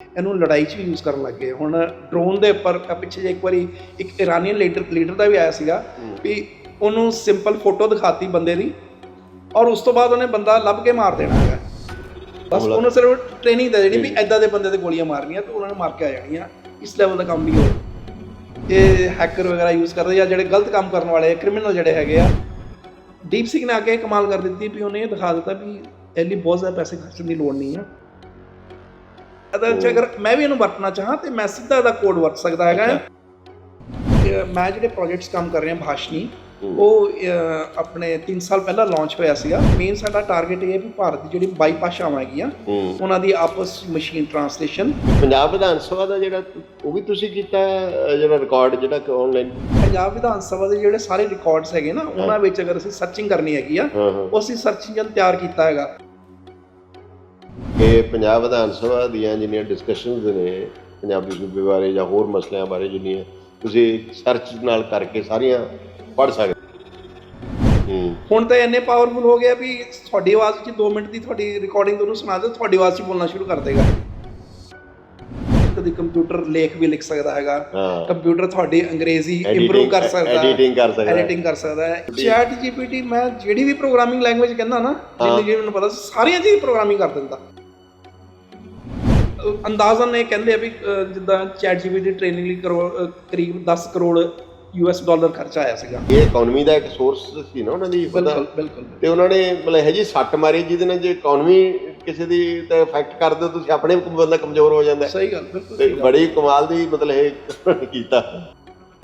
ਇਹਨੂੰ ਲੜਾਈ 'ਚ ਵੀ ਯੂਜ਼ ਕਰਨ ਲੱਗ ਗਏ। ਹੁਣ ਡਰੋਨ ਦੇ ਉੱਪਰ ਪਿੱਛੇ ਜੇ ਇੱਕ ਵਾਰੀ ਇੱਕ ਇਰਾਨੀਅਨ ਲੀਡਰ ਲੀਡਰ ਦਾ ਵੀ ਆਇਆ ਸੀਗਾ ਵੀ ਉਹਨੂੰ ਸਿੰਪਲ ਫੋਟੋ ਦਿਖਾਤੀ ਬੰਦੇ ਦੀ ਔਰ ਉਸ ਤੋਂ ਬਾਅਦ ਉਹਨੇ ਬੰਦਾ ਲੱਭ ਕੇ ਮਾਰ ਦੇਣਾ ਹੈਗਾ ਬਸ। ਉਹਨੂੰ ਸਿਰਫ ਟ੍ਰੇਨਿੰਗ ਦੇ ਦੇਣੀ ਵੀ ਐਦਾਂ ਦੇ ਬੰਦੇ ਤੇ ਗੋਲੀਆਂ ਮਾਰਨੀਆਂ ਤੇ ਉਹਨਾਂ ਨੇ ਮਾਰ ਕੇ ਆ ਜਾਣੀਆਂ। ਇਸ ਲੈਵਲ ਦਾ ਕੰਮ ਨਹੀਂ ਹੋ ਇਹ ਹੈਕਰ ਵਗੈਰਾ ਯੂਜ਼ ਕਰਦੇ ਜਾਂ ਜਿਹੜੇ ਗਲਤ ਕੰਮ ਕਰਨ ਵਾਲੇ ਕ੍ਰਿਮੀਨਲ ਜਿਹੜੇ ਹੈਗੇ ਆ ਦੀਪ ਸਿੰਘ ਨੇ ਆ ਕੇ ਕਮਾਲ ਕਰ ਦਿੱਤੀ ਵੀ ਉਹਨੇ ਇਹ ਦਿਖਾ ਦਿੱਤਾ ਵੀ ਇਹ ਲਈ ਬਹੁਤ ਜ਼ਿਆਦਾ ਪੈਸੇ ਖਰਚਣ ਦੀ ਲੋੜ ਨਹੀਂ ਆ। ਅਦਰ ਜੇ ਅਗਰ ਮੈਂ ਵੀ ਇਹਨੂੰ ਵਰਤਣਾ ਚਾਹਾਂ ਤੇ ਮੈਂ ਸਿੱਧਾ ਇਹਦਾ ਕੋਡ ਵਰਤ ਸਕਦਾ ਹੈਗਾ। ਮੈਂ ਜਿਹੜੇ ਪ੍ਰੋਜੈਕਟਸ ਕੰਮ ਕਰ ਰਿਹਾ ਭਾਸ਼ਨੀ ਉਹ ਆਪਣੇ 3 ਸਾਲ ਪਹਿਲਾਂ ਲਾਂਚ ਹੋਇਆ ਸੀਗਾ। ਮੇਨ ਸਾਡਾ ਟਾਰਗੇਟ ਇਹ ਹੈ ਵੀ ਭਾਰਤ ਦੀ ਜਿਹੜੀ 22 ਭਾਸ਼ਾਵਾਂ ਹੈਗੀਆਂ ਉਹਨਾਂ ਦੀ ਆਪਸ ਮਸ਼ੀਨ ਟ੍ਰਾਂਸਲੇਸ਼ਨ ਪੰਜਾਬ ਵਿਧਾਨ ਸਭਾ ਦਾ ਜਿਹੜਾ ਉਹ ਵੀ ਤੁਸੀਂ ਕੀਤਾ ਜਿਹੜਾ ਰਿਕਾਰਡ ਜਿਹੜਾ ਆਨਲਾਈਨ ਪੰਜਾਬ ਵਿਧਾਨ ਸਭਾ ਦੇ ਜਿਹੜੇ ਸਾਰੇ ਰਿਕਾਰਡਸ ਹੈਗੇ ਨਾ ਉਹਨਾਂ ਵਿੱਚ ਅਗਰ ਅਸੀਂ ਸਰਚਿੰਗ ਕਰਨੀ ਹੈਗੀ ਆ ਉਹ ਅਸੀਂ ਸਰਚ ਇੰਜਨ ਤਿਆਰ ਕੀਤਾ ਹੈਗਾ। ਕਿ ਪੰਜਾਬ ਵਿਧਾਨ ਸਭਾ ਦੀਆਂ ਜਿੰਨੀਆਂ ਡਿਸਕਸ਼ਨਸ ਨੇ ਪੰਜਾਬੀ ਸੂਬੇ ਬਾਰੇ ਜਾਂ ਹੋਰ ਮਸਲਿਆਂ ਬਾਰੇ ਜਿੰਨੀਆਂ ਤੁਸੀਂ ਸਰਚ ਨਾਲ ਕਰਕੇ ਸਾਰੀਆਂ ਪੜ੍ਹ ਸਕਦੇ ਹੁਣ ਤਾਂ ਇੰਨੇ ਪਾਵਰਫੁਲ ਹੋ ਗਿਆ ਵੀ ਤੁਹਾਡੀ ਆਵਾਜ਼ ਵਿੱਚ 2 ਮਿੰਟ ਦੀ ਤੁਹਾਡੀ ਰਿਕਾਰਡਿੰਗ ਤੁਹਾਨੂੰ ਸੁਣਾ ਦੇ ਤੁਹਾਡੀ ਆਵਾਜ਼ 'ਚ ਬੋਲਣਾ ਸ਼ੁਰੂ ਕਰ ਦੇਗਾ। ਕਦੀ ਕੰਪਿਊਟਰ ਲੇਖ ਵੀ ਲਿਖ ਸਕਦਾ ਹੈਗਾ। ਕੰਪਿਊਟਰ ਤੁਹਾਡੀ ਅੰਗਰੇਜ਼ੀ ਇੰਪਰੂਵ ਕਰ ਸਕਦਾ। ਹੈ ਐਡੀਟਿੰਗ ਕਰ ਸਕਦਾ। ਹੈ। ਐਡੀਟਿੰਗ ਕਰ ਸਕਦਾ ਹੈ। ਚੈਟ ਜੀਪੀਟੀ ਮੈਂ ਜਿਹੜੀ ਵੀ ਪ੍ਰੋਗਰਾਮਿੰਗ ਲੈਂਗੁਏਜ ਕਹਿੰਦਾ ਨਾ ਜਿੰਨੀ ਜਿਹੀ ਮੈਨੂੰ ਪਤਾ ਸਾਰੀਆਂ ਚੀਜ਼ ਪ੍ਰੋਗਰਾਮਿੰਗ ਕਰ ਦਿੰਦਾ। ਅੰਦਾਜ਼ਨ ਇਹ ਕਹਿੰਦੇ ਆ ਵੀ ਜਿੱਦਾਂ ਚੈਟ ਜੀਪੀਟੀ ਟ੍ਰੇਨਿੰਗ ਲਈ ਕਰੋੜ ਕਰੀਬ 10 ਕਰੋੜ ਯੂਐਸ ਡਾਲਰ ਖਰਚਾ ਆਇਆ ਸੀਗਾ। ਇਹ ਇਕਨੋਮੀ ਦਾ ਇੱਕ ਸੋਰਸ ਸੀ ਨਾ ਉਹਨਾਂ ਦੀ ਬਿਲਕੁਲ ਬਿਲਕੁਲ। ਤੇ ਉਹਨਾਂ ਨੇ ਮਤਲਬ ਇਹ ਜੀ ਸੱਟ ਮਾਰੀ ਜਿਹਦੇ ਨਾਲ ਜੇ ਇਕਨੋਮੀ ਕਿਸੇ ਦੀ ਤੇ ਇਫੈਕਟ ਕਰਦੇ ਹੋ ਤੁਸੀਂ ਆਪਣੇ ਬੰਦਾ ਕਮਜ਼ੋਰ ਹੋ ਜਾਂਦਾ। ਹੈ। ਸਹੀ ਗੱਲ ਬਿਲਕੁਲ ਬੜੀ ਕਮਾਲ ਦੀ ਮਤਲਬ ਇਹ ਕੀਤਾ।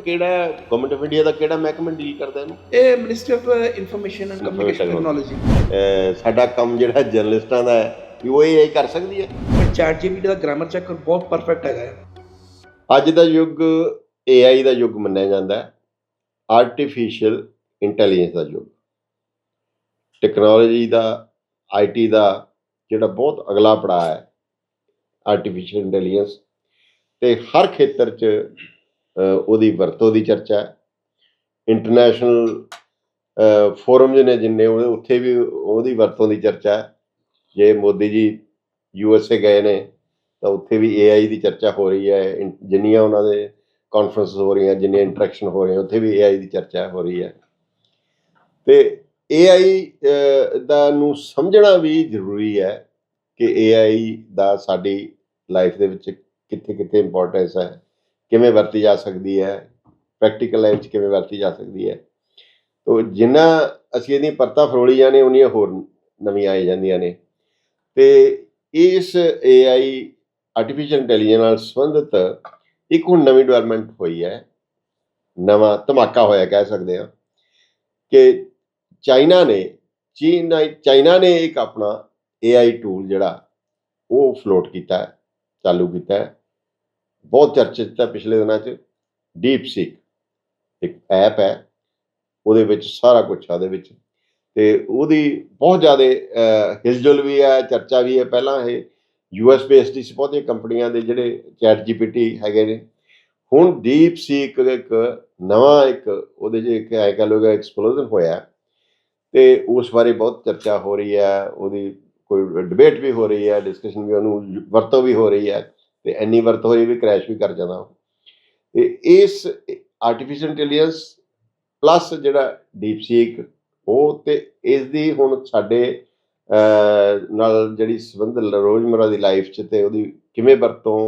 ਕਿਹੜਾ ਗਵਰਨਮੈਂਟ ਆਫ ਇੰਡੀਆ ਦਾ ਕਿਹੜਾ ਮਹਿਕਮਾ ਡੀਲ ਕਰਦਾ ਇਹਨੂੰ? ਇਹ ministry of information and communication technology ਸਾਡਾ ਕੰਮ ਜਿਹੜਾ ਜਰਨਲਿਸਟਾਂ ਦਾ ਹੈ ਵੀ ਉਹ ਇਹ ਕਰ ਸਕਦੀ ਹੈ। ਪਰ ਚੈਟ ਜੀਪੀਟੀ ਦਾ ਗ੍ਰਾਮਰ ਚੈੱਕ ਬਹੁਤ ਪਰਫੈਕਟ ਹੈਗਾ ਅੱਜ ਦਾ ਯੁੱਗ AI ਦਾ ਯੁੱਗ ਮੰਨਿਆ ਜਾਂਦਾ ਹੈ। ਆਰਟੀਫੀਸ਼ੀਅਲ ਇੰਟੈਲੀਜੈਂਸ ਦਾ ਯੁੱਗ। ਟੈਕਨੋਲੋਜੀ ਦਾ IT ਦਾ ਜਿਹੜਾ ਬਹੁਤ ਅਗਲਾ ਪੜਾਅ ਹੈ ਆਰਟੀਫੀਸ਼ੀਅਲ ਇੰਟੈਲੀਜੈਂਸ ਤੇ ਹਰ ਖੇਤਰ 'ਚ ਉਹਦੀ ਵਰਤੋਂ ਦੀ ਚਰਚਾ ਹੈ। ਇੰਟਰਨੈਸ਼ਨਲ ਫੋਰਮ ਨੇ ਜਿੰਨੇ ਉੱਥੇ ਵੀ ਉਹਦੀ ਵਰਤੋਂ ਦੀ ਚਰਚਾ ਹੈ। ਜੇ Modi ji U S A ਗਏ ਨੇ ਤਾਂ ਉੱਥੇ ਵੀ AI ਦੀ ਚਰਚਾ ਹੋ ਰਹੀ ਹੈ। ਇਨ- ਜਿੰਨੀਆਂ ਉਹਨਾਂ ਦੇ ਕਾਨਫਰੰਸ ਹੋ ਰਹੀਆਂ ਜਿੰਨੀਆਂ ਇੰਟਰੈਕਸ਼ਨ ਹੋ ਰਹੀਆਂ ਉੱਥੇ ਵੀ AI ਦੀ ਚਰਚਾ ਹੋ ਰਹੀ ਹੈ। ਤੇ AI ਅਹ, ਦਾ ਨੂੰ ਸਮਝਣਾ ਵੀ ਜ਼ਰੂਰੀ ਹੈ ਕਿ AI ਦਾ ਸਾਡੀ ਲਾਈਫ ਦੇ ਵਿੱਚ ਕਿੱਥੇ ਕਿੱਥੇ ਇੰਪੋਰਟੈਂਸ ਹੈ ਕਿਵੇਂ ਵਰਤੀ ਜਾ ਸਕਦੀ ਹੈ ਪ੍ਰੈਕਟੀਕਲ ਲਾਈਫ 'ਚ ਕਿਵੇਂ ਵਰਤੀ ਜਾ ਸਕਦੀ ਹੈ। ਤੋ ਜਿੰਨਾ ਅਸੀਂ ਇਹਦੀਆਂ ਪਰਤਾਂ ਫਰੋਲੀ ਜਾਂਦੇ ਉਨੀਆਂ ਹੋਰ ਨਵੀਆਂ ਆਈ ਜਾਂਦੀਆਂ ਨੇ। ਤੇ ਇਸ AI ਆਰਟੀਫੀਸ਼ੀਅਲ ਇੰਟੈਲੀਜੈਂਸ ਨਾਲ ਸੰਬੰਧਿਤ ਇੱਕ ਹੁਣ ਨਵੀਂ ਡਿਵੈਲਪਮੈਂਟ ਹੋਈ ਹੈ। ਨਵਾਂ ਧਮਾਕਾ ਹੋਇਆ ਕਹਿ ਸਕਦੇ ਹਾਂ ਕਿ ਚਾਈਨਾ ਨੇ, ਚੀਨ ਚਾਈਨਾ ਨੇ ਇੱਕ ਆਪਣਾ AI ਟੂਲ ਜਿਹੜਾ ਉਹ ਫਲੋਟ ਕੀਤਾ ਹੈ, ਚਾਲੂ ਕੀਤਾ ਹੈ। ਬਹੁਤ ਚਰਚਿਤ ਹੈ ਪਿਛਲੇ ਦਿਨਾਂ 'ਚ। ਡੀਪ ਸੀਕ ਇੱਕ ਐਪ ਹੈ। ਉਹਦੇ ਵਿੱਚ ਸਾਰਾ ਕੁਝ ਆ, ਉਹਦੇ ਵਿੱਚ ਤੇ ਉਹਦੀ ਬਹੁਤ ਜ਼ਿਆਦਾ ਹਿਲਜੁਲ ਵੀ ਹੈ, ਚਰਚਾ ਵੀ ਹੈ। ਪਹਿਲਾਂ ਇਹ ਯੂਐਸ ਬੇਸਡ ਸੀ, ਬਹੁਤੀਆਂ ਕੰਪਨੀਆਂ ਦੇ ਜਿਹੜੇ ਚੈਟ ਜੀਪੀਟੀ ਹੈਗੇ ਨੇ। ਹੁਣ ਡੀਪ ਸੀਕ ਇੱਕ ਨਵਾਂ ਇੱਕ ਉਹਦੇ 'ਚ ਇੱਕ ਐ ਕਹ ਲੋਗਾ ਐਕਸਪਲੋਜਨ ਹੋਇਆ ਤੇ ਉਸ ਬਾਰੇ ਬਹੁਤ ਚਰਚਾ ਹੋ ਰਹੀ ਹੈ, ਉਹਦੀ ਕੋਈ ਡਿਬੇਟ ਵੀ ਹੋ ਰਹੀ ਹੈ ਡਿਸਕਸ਼ਨ ਵੀ ਉਹਨੂੰ ਵਰਤੋਂ ਵੀ ਹੋ ਰਹੀ ਹੈ ਤੇ ਇੰਨੀ ਵਰਤੋਂ ਹੋਈ ਵੀ ਕ੍ਰੈਸ਼ ਵੀ ਕਰ ਜਾਂਦਾ ਉਹ। ਤੇ ਇਸ ਆਰਟੀਫੀਸ਼ੀਅਲ ਇੰਟੈਲੀਜੈਂਸ ਪਲੱਸ ਜਿਹੜਾ ਡੀਪ ਸੀਕ ਉਹ ਤੇ ਇਸ ਦੀ ਹੁਣ ਸਾਡੇ ਨਾਲ ਜਿਹੜੀ ਸੰਬੰਧ ਰੋਜ਼ਮਰਾ ਦੀ ਲਾਈਫ 'ਚ ਤੇ ਉਹਦੀ ਕਿਵੇਂ ਵਰਤੋਂ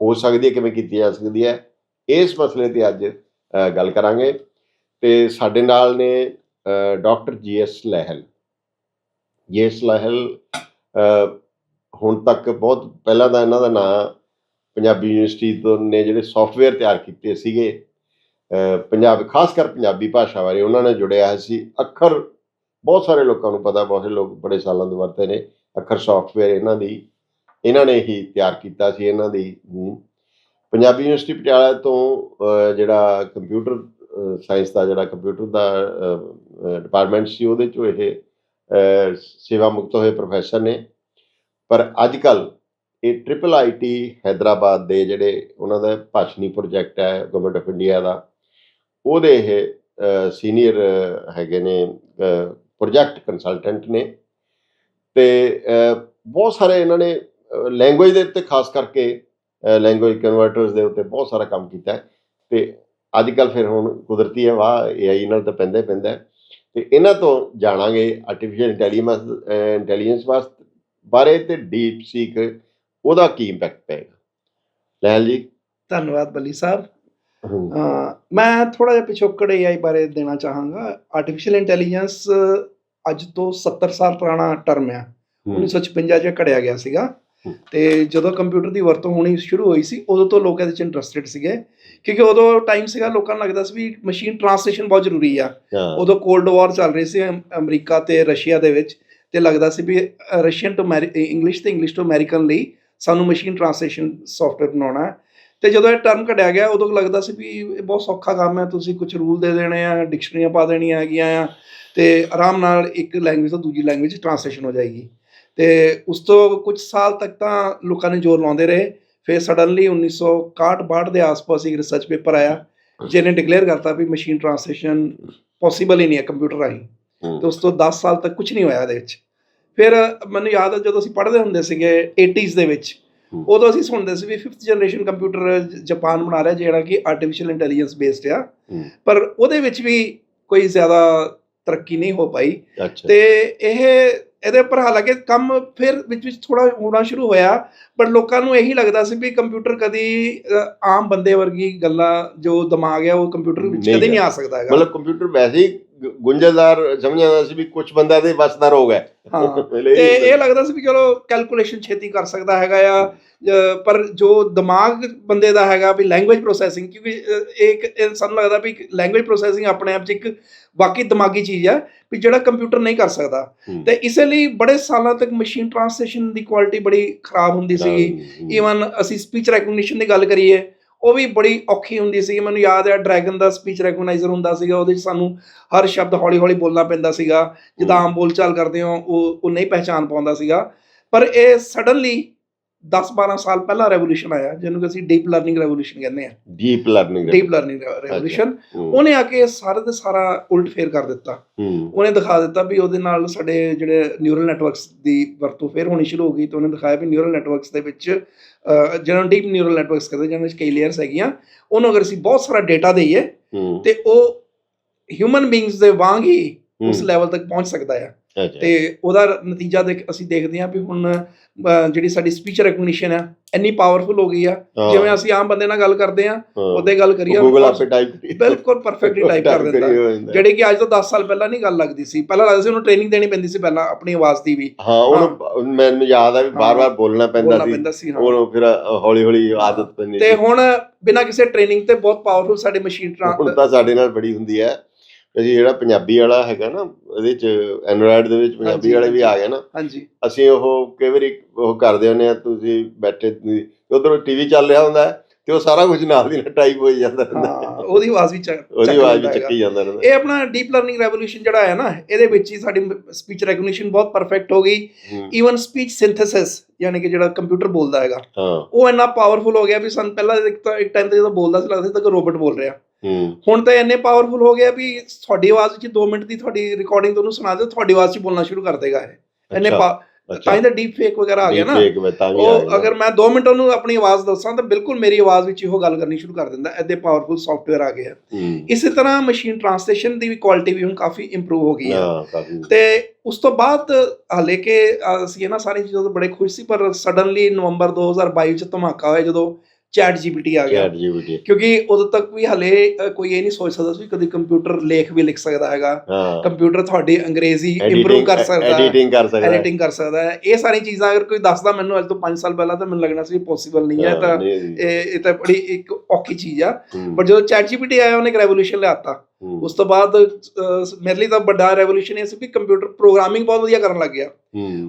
ਹੋ ਸਕਦੀ ਹੈ, ਕਿਵੇਂ ਕੀਤੀ ਜਾ ਸਕਦੀ ਹੈ, ਇਸ ਮਸਲੇ ਤੇ ਅੱਜ ਗੱਲ ਕਰਾਂਗੇ। ਤੇ ਸਾਡੇ ਨਾਲ ਨੇ ਡਾਕਟਰ ਜੀਐਸ ਲਹਿਲ। ਜੀ ਜੀਐਸ ਲਹਿਲ ਹੁਣ ਤੱਕ ਬਹੁਤ ਪਹਿਲਾਂ ਦਾ ਇਹਨਾਂ ਦਾ ਨਾਂ ਪੰਜਾਬੀ ਯੂਨੀਵਰਸਿਟੀ ਤੋਂ ਨੇ ਜਿਹੜੇ ਸੌਫਟਵੇਅਰ ਤਿਆਰ ਕੀਤੇ ਸੀਗੇ। ਪੰਜਾਬ, ਖਾਸ ਕਰ ਪੰਜਾਬੀ ਭਾਸ਼ਾ ਬਾਰੇ ਉਹਨਾਂ ਨੇ ਜੁੜਿਆ ਸੀ। ਅੱਖਰ, ਬਹੁਤ ਸਾਰੇ ਲੋਕਾਂ ਨੂੰ ਪਤਾ, ਬਹੁਤ ਸਾਰੇ ਲੋਕ ਬੜੇ ਸਾਲਾਂ ਤੋਂ ਵਰਤੇ ਨੇ। ਅੱਖਰ ਸੌਫਟਵੇਅਰ ਇਹਨਾਂ ਦੀ, ਇਹਨਾਂ ਨੇ ਹੀ ਤਿਆਰ ਕੀਤਾ ਸੀ, ਇਹਨਾਂ ਦੀ। ਪੰਜਾਬੀ ਯੂਨੀਵਰਸਿਟੀ ਪਟਿਆਲਾ ਤੋਂ ਜਿਹੜਾ ਕੰਪਿਊਟਰ ਸਾਇੰਸ ਦਾ ਜਿਹੜਾ ਕੰਪਿਊਟਰ ਦਾ ਡਿਪਾਰਟਮੈਂਟ ਸੀ, ਉਹਦੇ ਚੋਂ ਇਹ ਸੇਵਾ ਮੁਕਤ ਹੋਏ ਪ੍ਰੋਫੈਸਰ ਨੇ। ਪਰ ਅੱਜ ਕੱਲ ਇਹ ਟ੍ਰਿਪਲ ਆਈਟੀ ਹైదరాబాద్ ਦੇ ਜਿਹੜੇ ਉਹਨਾਂ ਦਾ ਭਾਸ਼ਣੀ ਪ੍ਰੋਜੈਕਟ ਹੈ ਗਵਰਨਮੈਂਟ ਆਫ ਇੰਡੀਆ ਦਾ ਉਹਦੇ ਇਹ ਸੀਨੀਅਰ ਹੈਗੇ ਨੇ ਪ੍ਰੋਜੈਕਟ ਕੰਸਲਟੈਂਟ ਨੇ ਤੇ ਬਹੁਤ ਸਾਰੇ ਇਹਨਾਂ ਨੇ ਲੈਂਗੁਏਜ ਦੇ ਉੱਤੇ ਖਾਸ ਕਰਕੇ ਲੈਂਗੁਏਜ ਕਨਵਰਟਰਸ ਦੇ ਉੱਤੇ ਬਹੁਤ ਸਾਰਾ ਕੰਮ ਕੀਤਾ ਹੈ ਤੇ ਅੱਜ ਕੱਲ ਫਿਰ ਹੁਣ ਕੁਦਰਤੀ ਹੈ ਵਾਹ AI ਨਾਲ ਤਾਂ ਪੈਂਦਾ ਪੈਂਦਾ ਹੈ ਤੇ ਇਹਨਾਂ ਤੋਂ ਜਾਣਾਂਗੇ ਆਰਟੀਫੀਸ਼ੀਅਲ ਇੰਟੈਲੀਜੈਂਸ ਇੰਟੈਲੀਜੈਂਸ ਵਾਸਤੇ ਬਾਰੇ ਤੇ ਡੀਪ ਸੀਕ ਉਹਦਾ ਕੀ ਇੰਪੈਕਟ ਪਏਗਾ। ਲੈਲ ਜੀ। ਧੰਨਵਾਦ ਬੱਲੀ ਸਾਹਿਬ। ਮੈਂ ਥੋੜਾ ਜਿਹਾ ਪਿਛੋਕੜ AI ਬਾਰੇ ਦੇਣਾ ਚਾਹਾਂਗਾ। ਆਰਟੀਫੀਸ਼ੀਅਲ ਇੰਟੈਲੀਜੈਂਸ ਅੱਜ ਤੋਂ 70 ਸਾਲ ਪੁਰਾਣਾ ਟਰਮ ਆ। ਹਮ, 1956 ਚ ਘੜਿਆ ਗਿਆ ਸੀਗਾ। ਤੇ ਜਦੋਂ ਕੰਪਿਊਟਰ ਦੀ ਵਰਤੋਂ ਹੋਣੀ ਸ਼ੁਰੂ ਹੋਈ ਸੀ ਉਦੋਂ ਤੋਂ ਲੋਕ ਇਹਦੇ ਚ ਇੰਟਰਸਟਿਡ ਸੀਗੇ। ਕਿਉਂਕਿ ਉਦੋਂ ਟਾਈਮ ਸੀਗਾ ਲੋਕਾਂ ਨੂੰ ਲੱਗਦਾ ਸੀ ਵੀ ਮਸ਼ੀਨ ਟ੍ਰਾਂਸਲੇਸ਼ਨ ਬਹੁਤ ਜ਼ਰੂਰੀ ਆ। ਹਾਂ, ਉਦੋਂ ਕੋਲਡ ਵਾਰ ਚੱਲ ਰਹੀ ਸੀ ਅਮ- ਅਮਰੀਕਾ ਤੇ ਰਸ਼ੀਆ ਦੇ ਵਿੱਚ। ਤੇ ਲੱਗਦਾ ਸੀ ਵੀ ਰਸ਼ੀਅਨ ਤੋਂ ਇੰਗਲਿਸ਼ ਤੇ ਇੰਗਲਿਸ਼ ਤੋਂ ਅਮਰੀਕਨ ਲਈ ਸਾਨੂੰ ਮਸ਼ੀਨ ਟ੍ਰਾਂਸਲੇਸ਼ਨ ਸੌਫਟਵੇਅਰ ਬਣਾਉਣਾ ਹੈ। ਤੇ ਜਦੋਂ ਇਹ ਟਰਮ ਕੱਢਿਆ ਗਿਆ ਉਦੋਂ ਲੱਗਦਾ ਸੀ ਵੀ ਇਹ ਬਹੁਤ ਸੌਖਾ ਕੰਮ ਹੈ ਤੁਸੀਂ ਕੁਝ ਰੂਲ ਦੇ ਦੇਣੇ ਆ ਡਿਕਸ਼ਨਰੀਆਂ ਪਾ ਦੇਣੀਆਂ ਹੈਗੀਆਂ ਆ ਤੇ ਆਰਾਮ ਨਾਲ ਇੱਕ ਲੈਂਗੁਏਜ ਤੋਂ ਦੂਜੀ ਲੈਂਗੁਏਜ ਟ੍ਰਾਂਸਲੇਸ਼ਨ ਹੋ ਜਾਏਗੀ। ਤੇ ਉਸ ਤੋਂ ਕੁਝ ਸਾਲ ਤੱਕ ਤਾਂ ਲੋਕਾਂ ਨੇ ਜ਼ੋਰ ਲਾਉਂਦੇ ਰਹੇ। ਫਿਰ ਸਡਨਲੀ 1961-62 ਦੇ ਆਸ-ਪਾਸ ਇੱਕ ਰਿਸਰਚ ਪੇਪਰ ਆਇਆ ਜਿਹਨੇ ਡਿਕਲੇਅਰ ਕਰਤਾ ਵੀ ਮਸ਼ੀਨ ਟ੍ਰਾਂਸਲੇਸ਼ਨ ਪੋਸੀਬਲ ਹੀ ਨਹੀਂ ਹੈ ਕੰਪਿਊਟਰ ਰਾਹੀਂ। ਤੇ ਉਸ ਤੋਂ 10 ਸਾਲ ਤੱਕ ਕੁਝ ਨਹੀਂ ਹੋਇਆ ਇਹਦੇ ਵਿੱਚ। ਫਿਰ ਮੈਨੂੰ ਯਾਦ ਹੈ ਜਦੋਂ ਅਸੀਂ ਪੜ੍ਹਦੇ ਹੁੰਦੇ ਸੀਗੇ 80s ਦੇ ਵਿੱਚ। ਉਦੋਂ ਅਸੀਂ ਸੁਣਦੇ ਸੀ ਵੀ 5th ਜਨਰੇਸ਼ਨ ਕੰਪਿਊਟਰ ਜਾਪਾਨ ਬਣਾ ਰਿਹਾ ਜਿਹੜਾ ਕਿ ਆਰਟੀਫੀਸ਼ੀਅਲ ਇੰਟੈਲੀਜੈਂਸ ਬੇਸਡ ਆ। ਪਰ ਉਹਦੇ ਵਿੱਚ ਵੀ ਕੋਈ ਜ਼ਿਆਦਾ ਤਰੱਕੀ ਨਹੀਂ ਹੋ ਪਾਈ। ਤੇ ਇਹ ਇਹਦੇ ਉੱਪਰ ਹਾਲਾਂਕਿ ਕੰਮ ਫਿਰ ਵਿੱਚ ਵਿੱਚ ਥੋੜਾ ਹੋਣਾ ਸ਼ੁਰੂ ਹੋਇਆ। ਪਰ ਲੋਕਾਂ ਨੂੰ ਇਹੀ ਲੱਗਦਾ ਸੀ ਵੀ ਕੰਪਿਊਟਰ ਕਦੀ ਆਮ ਬੰਦੇ ਵਰਗੀ ਗੱਲਾਂ ਜੋ ਦਿਮਾਗ ਹੈ ਉਹ ਕੰਪਿਊਟਰ ਵਿੱਚ ਕਦੇ ਨਹੀਂ ਆ। ਸਕਦਾ ਹੈਗਾ। ਮਤਲਬ ਕੰਪਿਊਟਰ ਵੈਸੇ ਹੀ ਗੁੰਝਲਦਾਰ ਸਮਝ ਜਾਂਦਾ ਸੀ ਵੀ ਕੁਝ ਬੰਦਾ ਦੇ ਬਸ ਦਾ ਰੋਗ ਹੈ। ਮਤਲਬ ਤੇ ਇਹ- ਲੱਗਦਾ ਸੀ ਵੀ ਚਲੋ ਕੈਲਕੂਲੇਸ਼ਨ ਛੇਤੀ ਕਰ ਸਕਦਾ ਹੈਗਾ ਆ ਪਰ ਜੋ ਦਿਮਾਗ ਬੰਦੇ ਦਾ ਹੈਗਾ ਵੀ ਲੈਂਗੁਏਜ ਪ੍ਰੋਸੈਸਿੰਗ ਕਿਉਂਕਿ ਇੱਕ ਸਾਨੂੰ ਲੱਗਦਾ ਵੀ ਲੈਂਗੁਏਜ ਪ੍ਰੋਸੈਸਿੰਗ ਆਪਣੇ ਆਪ 'ਚ ਇੱਕ ਬਾਕੀ ਦਿਮਾਗੀ ਚੀਜ਼ ਹੈ ਵੀ ਜਿਹੜਾ ਕੰਪਿਊਟਰ ਨਹੀਂ ਕਰ ਸਕਦਾ। ਤੇ ਇਸੇ ਲਈ ਬੜੇ ਸਾਲਾਂ ਤੱਕ ਮਸ਼ੀਨ ਟ੍ਰਾਂਸਲੇਸ਼ਨ ਦੀ ਕੁਆਲਿਟੀ ਬੜੀ ਖਰਾਬ ਹੁੰਦੀ ਸੀਗੀ। ਈਵਨ ਅਸੀਂ ਸਪੀਚ ਰੈਕਗਨੀਸ਼ਨ ਦੀ ਗੱਲ ਕਰੀਏ ਉਹ ਵੀ ਬੜੀ ਔਖੀ ਹੁੰਦੀ ਸੀ ਮੈਨੂੰ ਯਾਦ ਹੈ ਡਰੈਗਨ ਦਾ ਸਪੀਚ ਰੈਕਗਨਾਈਜ਼ਰ ਹੁੰਦਾ ਸੀਗਾ ਉਹਦੇ 'ਚ ਸਾਨੂੰ ਹਰ ਸ਼ਬਦ ਹੌਲੀ-ਹੌਲੀ ਬੋਲਣਾ ਪੈਂਦਾ ਸੀਗਾ। ਜਿੱਦਾਂ ਆਮ ਬੋਲਚਾਲ ਕਰਦੇ ਹੋ ਉਹ ਉਹ ਨਹੀਂ ਪਹਿਚਾਨ ਪਾਉਂਦਾ ਸੀਗਾ। ਪਰ ਇਹ ਸਡਨਲੀ 10-12 ਸਾਲ ਪਹਿਲਾਂ ਰੈਵੋਲੂਸ਼ਨ ਆਇਆ ਜਿਹਨੂੰ ਅਸੀਂ ਡੀਪ ਲਰਨਿੰਗ ਰੈਵੋਲੂਸ਼ਨ ਕਹਿੰਦੇ ਆ deep learning deep learning revolution ਉਹਨੇ ਆ ਕੇ ਸਾਰੇ ਦੇ ਸਾਰਾ ਉਲਟ ਫੇਰ ਕਰ ਦਿੱਤਾ। ਉਹਨੇ ਦਿਖਾ ਦਿੱਤਾ ਵੀ ਉਹਦੇ ਨਾਲ ਸਾਡੇ ਜਿਹੜੇ ਨਿਊਰਲ ਨੈਟਵਰਕਸ ਦੀ ਵਰਤੋਂ ਫੇਰ ਹੋਣੀ ਸ਼ੁਰੂ ਹੋ ਗਈ ਤੇ ਉਹਨੇ ਦਿਖਾਇਆ ਵੀ ਨਿਊਰਲ ਨੈਟਵਰਕਸ ਦੇ ਵਿੱਚ ਜਿਹਨਾਂ ਡੀਪ ਨਿਊਰਲ ਨੈਟਵਰਕਸ ਕਹਿੰਦੇ ਜਿਹਨਾਂ ਵਿੱਚ ਕਈ ਲੇਅਰਸ ਹੈਗੀਆਂ ਉਹਨੂੰ ਅਗਰ ਅਸੀਂ ਬਹੁਤ ਸਾਰਾ ਡਾਟਾ ਦਈਏ ਤੇ ਉਹ ਹਿਊਮਨ ਬੀਇੰਗਸ ਦੇ ਵਾਂਗ ਹੀ ਉਸ ਲੈਵਲ ਤੱਕ ਪਹੁੰਚ ਸਕਦਾ ਹੈ ਤੇ ਉਹਦਾ ਨਤੀਜਾ ਦੇਖ ਅਸੀਂ ਦੇਖਦੇ ਹਾਂ ਵੀ ਹੁਣ ਜਿਹੜੀ ਸਾਡੀ ਸਪੀਚ ਰੈਕਗਨੀਸ਼ਨ ਆ ਇੰਨੀ ਪਾਵਰਫੁਲ ਹੋ ਗਈ ਆ। ਹਾਂ, ਜਿਵੇਂ ਅਸੀਂ ਆਮ ਬੰਦੇ ਨਾਲ ਗੱਲ ਕਰਦੇ ਆ ਹਾਂ, ਉਹਦੇ ਗੱਲ ਕਰੀਏ ਗੂਗਲ ਆਪੇ ਟਾਈਪ ਬਿਲਕੁਲ ਪਰਫੈਕਟਲੀ ਟਾਈਪ ਕਰ ਦਿੰਦਾ। ਜਿਹੜੀ ਕਿ ਅੱਜ ਤੋਂ 10 ਸਾਲ ਪਹਿਲਾਂ ਨਹੀਂ ਗੱਲ ਲੱਗਦੀ ਸੀ। ਪਹਿਲਾਂ ਲੱਗਦਾ ਸੀ ਉਹਨੂੰ ਟ੍ਰੇਨਿੰਗ ਦੇਣੀ ਪੈਂਦੀ ਸੀ ਪਹਿਲਾਂ ਆਪਣੀ ਆਵਾਜ਼ ਦੀ ਵੀ। ਹਾਂ ਉਹਨੂੰ ਮੈਨੂੰ ਯਾਦ ਆ ਵੀ ਬਾਰ-ਬਾਰ ਬੋਲਣਾ ਪੈਂਦਾ ਸੀ। ਹਾਂ। ਉਹਨੂੰ ਫਿਰ ਹੌਲੀ-ਹੌਲੀ ਆਦਤ ਪੈਂਦੀ ਤੇ ਹੁਣ ਬਿਨਾਂ ਕਿਸੇ ਟ੍ਰੇਨਿੰਗ ਤੇ ਬਹੁਤ ਪਾਵਰਫੁਲ ਸਾਡੇ ਮਸ਼ੀਨ ਹੁਣ ਤਾਂ ਸਾਡੇ ਨਾਲ ਬੜੀ ਹੁੰਦੀ ਹੈ। ਅਸੀਂ ਜਿਹੜਾ ਪੰਜਾਬੀ ਵਾਲਾ ਹੈਗਾ ਨਾ ਉਹਦੇ ਚ ਐਂਡਰੋਇਡ ਦੇ ਵਿੱਚ ਪੰਜਾਬੀ ਵਾਲੇ ਵੀ। ਆ ਗਏ ਨਾ। ਹਾਂਜੀ। ਅਸੀਂ ਉਹ ਕਈ ਵਾਰੀ ਉਹ ਕਰਦੇ ਹੁੰਦੇ ਆ ਤੁਸੀਂ ਬੈਠੇ ਉਧਰ ਟੀਵੀ ਚੱਲ ਰਿਹਾ ਹੁੰਦਾ ਹੈ ਤੇ ਉਹ ਸਾਰਾ ਕੁਝ ਨਾਲ ਦੀ ਨਾਲ ਟਾਈਪ ਹੋਈ ਜਾਂਦਾ ਰਹਿੰਦਾ। ਉਹਦੀ ਆਵਾਜ਼ ਵੀ ਚੱਕ ਉਹਦੀ ਆਵਾਜ਼ ਵੀ। ਚੱਕੀ ਜਾਂਦਾ ਰਹਿੰਦਾ। ਇਹ ਆਪਣਾ ਡੀਪ ਲਰਨਿੰਗ ਰੈਵੋਲੂਸ਼ਨ ਜਿਹੜਾ ਹੈ ਨਾ ਇਹਦੇ ਵਿੱਚ ਹੀ ਸਾਡੀ ਸਪੀਚ ਰੈਕਗਨੀਸ਼ਨ ਬਹੁਤ ਪਰਫੈਕਟ ਹੋ ਗਈ। ਈਵਨ ਸਪੀਚ ਸਿੰਥੇਸਿਸ ਯਾਨੀ ਕਿ ਜਿਹੜਾ ਕੰਪਿਊਟਰ ਬੋਲਦਾ ਹੈਗਾ ਉਹ ਇੰਨਾ ਪਾਵਰਫੁਲ ਹੋ ਗਿਆ ਵੀ ਸਾਨੂੰ ਪਹਿਲਾਂ ਇੱਕ ਤਾਂ ਇੱਕ ਟਾਈਮ ਤੇ ਜਦੋਂ ਬੋਲਦਾ ਸੀ ਲੱਗਦਾ ਸੀ ਤਾਂ ਕਿ ਰੋਬੋਟ ਬੋਲ ਰਿਹਾ। ਹੁਣ ਤਾਂ ਇੰਨੇ ਪਾਵਰਫੁਲ ਹੋ ਗਿਆ ਵੀ ਤੁਹਾਡੀ ਆਵਾਜ਼ ਵਿੱਚ 2 ਮਿੰਟ ਦੀ ਤੁਹਾਡੀ ਰਿਕਾਰਡਿੰਗ ਤੁਹਾਨੂੰ ਸੁਣਾ ਦੇ ਤੁਹਾਡੀ ਆਵਾਜ਼ 'ਚ ਬੋਲਣਾ ਸ਼ੁਰੂ ਕਰ ਦੇਗਾ ਇਹ। ਇੰਨੇ ਤਾਂ ਤਾਂ ਡੀਪ ਫੇਕ ਵਗੈਰਾ ਆ ਗਿਆ ਨਾ। Deepfake ਵਿੱਚ ਤਾਂ ਵੀ ਆ ਉਹ। ਅਗਰ ਮੈਂ 2 ਮਿੰਟ ਉਹਨੂੰ ਆਪਣੀ ਆਵਾਜ਼ ਦੱਸਾਂ ਤਾਂ ਬਿਲਕੁਲ ਮੇਰੀ ਆਵਾਜ਼ ਵਿੱਚ ਹੀ ਉਹ ਗੱਲ ਕਰਨੀ ਸ਼ੁਰੂ ਕਰ ਦਿੰਦਾ ਐਦੇ ਪਾਵਰਫੁਲ ਸੌਫਟਵੇਅਰ ਆ ਗਏ ਆ ਹੂੰ, ਇਸੇ ਤਰ੍ਹਾਂ ਮਸ਼ੀਨ ਟ੍ਰਾਂਸਲੇਸ਼ਨ ਦੀ ਵੀ ਕੁਆਲਿਟੀ ਵੀ ਹੁਣ ਕਾਫੀ ਇੰਪਰੂਵ ਹੋ ਗਈ ਹੈ ਤੇ ਉਸ ਤੋਂ ਬਾਅਦ ਹਾਲੇ ਕਿ ਅਸੀਂ ਇਹਨਾਂ ਸਾਰੀਆਂ ਚੀਜ਼ਾਂ ਤੋਂ ਬੜੇ ਖੁਸ਼ ਸੀ ਪਰ ਸਡਨਲੀ ਨਵੰਬਰ 2022 ਚ ਧਮਾਕਾ ਹੋਇਆ ਜਦੋਂ ਚੈਟ ਜੀਪੀਟੀ ਆ ਗਿਆ। ਚੈਟ ਜੀਪੀਟੀ ਕਿਉਂਕਿ ਉਦੋਂ ਤੱਕ ਵੀ ਹਲੇ ਕੋਈ ਇਹ ਨਹੀਂ ਸੋਚ ਸਕਦਾ ਸੀ ਕਦੀ ਕੰਪਿਊਟਰ ਲੇਖ ਵੀ ਲਿਖ ਸਕਦਾ ਹੈਗਾ। ਕੰਪਿਊਟਰ ਤੁਹਾਡੀ ਅੰਗਰੇਜ਼ੀ ਇੰਪਰੂਵ ਕਰ ਸਕਦਾ ਐਡੀਟਿੰਗ ਕਰ ਸਕਦਾ। ਐਡੀਟਿੰਗ ਕਰ ਸਕਦਾ ਹੈ। ਇਹ ਸਾਰੀ ਚੀਜ਼ਾਂ ਅਗਰ ਕੋਈ ਦੱਸਦਾ ਮੈਨੂੰ ਅੱਜ ਤੋਂ 5 ਸਾਲ ਪਹਿਲਾਂ ਤਾਂ ਮੈਨੂੰ ਲੱਗਣਾ ਸੀ ਪੋਸੀਬਲ ਨਹੀਂ ਹੈ ਤਾਂ ਇਹ ਤਾਂ ਬੜੀ ਇੱਕ ਔਖੀ ਚੀਜ਼ ਆ। ਪਰ ਜਦੋਂ ਚੈਟ ਜੀਪੀਟੀ ਆਇਆ ਉਹਨੇ ਇੱਕ ਰੈਵੋਲੂਸ਼ਨ ਲਿਆਤਾ। ਉਸ ਤੋਂ ਬਾਅਦ ਮੇਰੇ ਲਈ ਤਾਂ ਵੱਡਾ ਰੈਵੋਲੂਸ਼ਨ ਇਹ ਸੀ ਕਿ ਕੰਪਿਊਟਰ ਪ੍ਰੋਗਰਾਮਿੰਗ ਬਹੁਤ ਵਧੀਆ ਕਰਨ ਲੱਗ ਗਿਆ।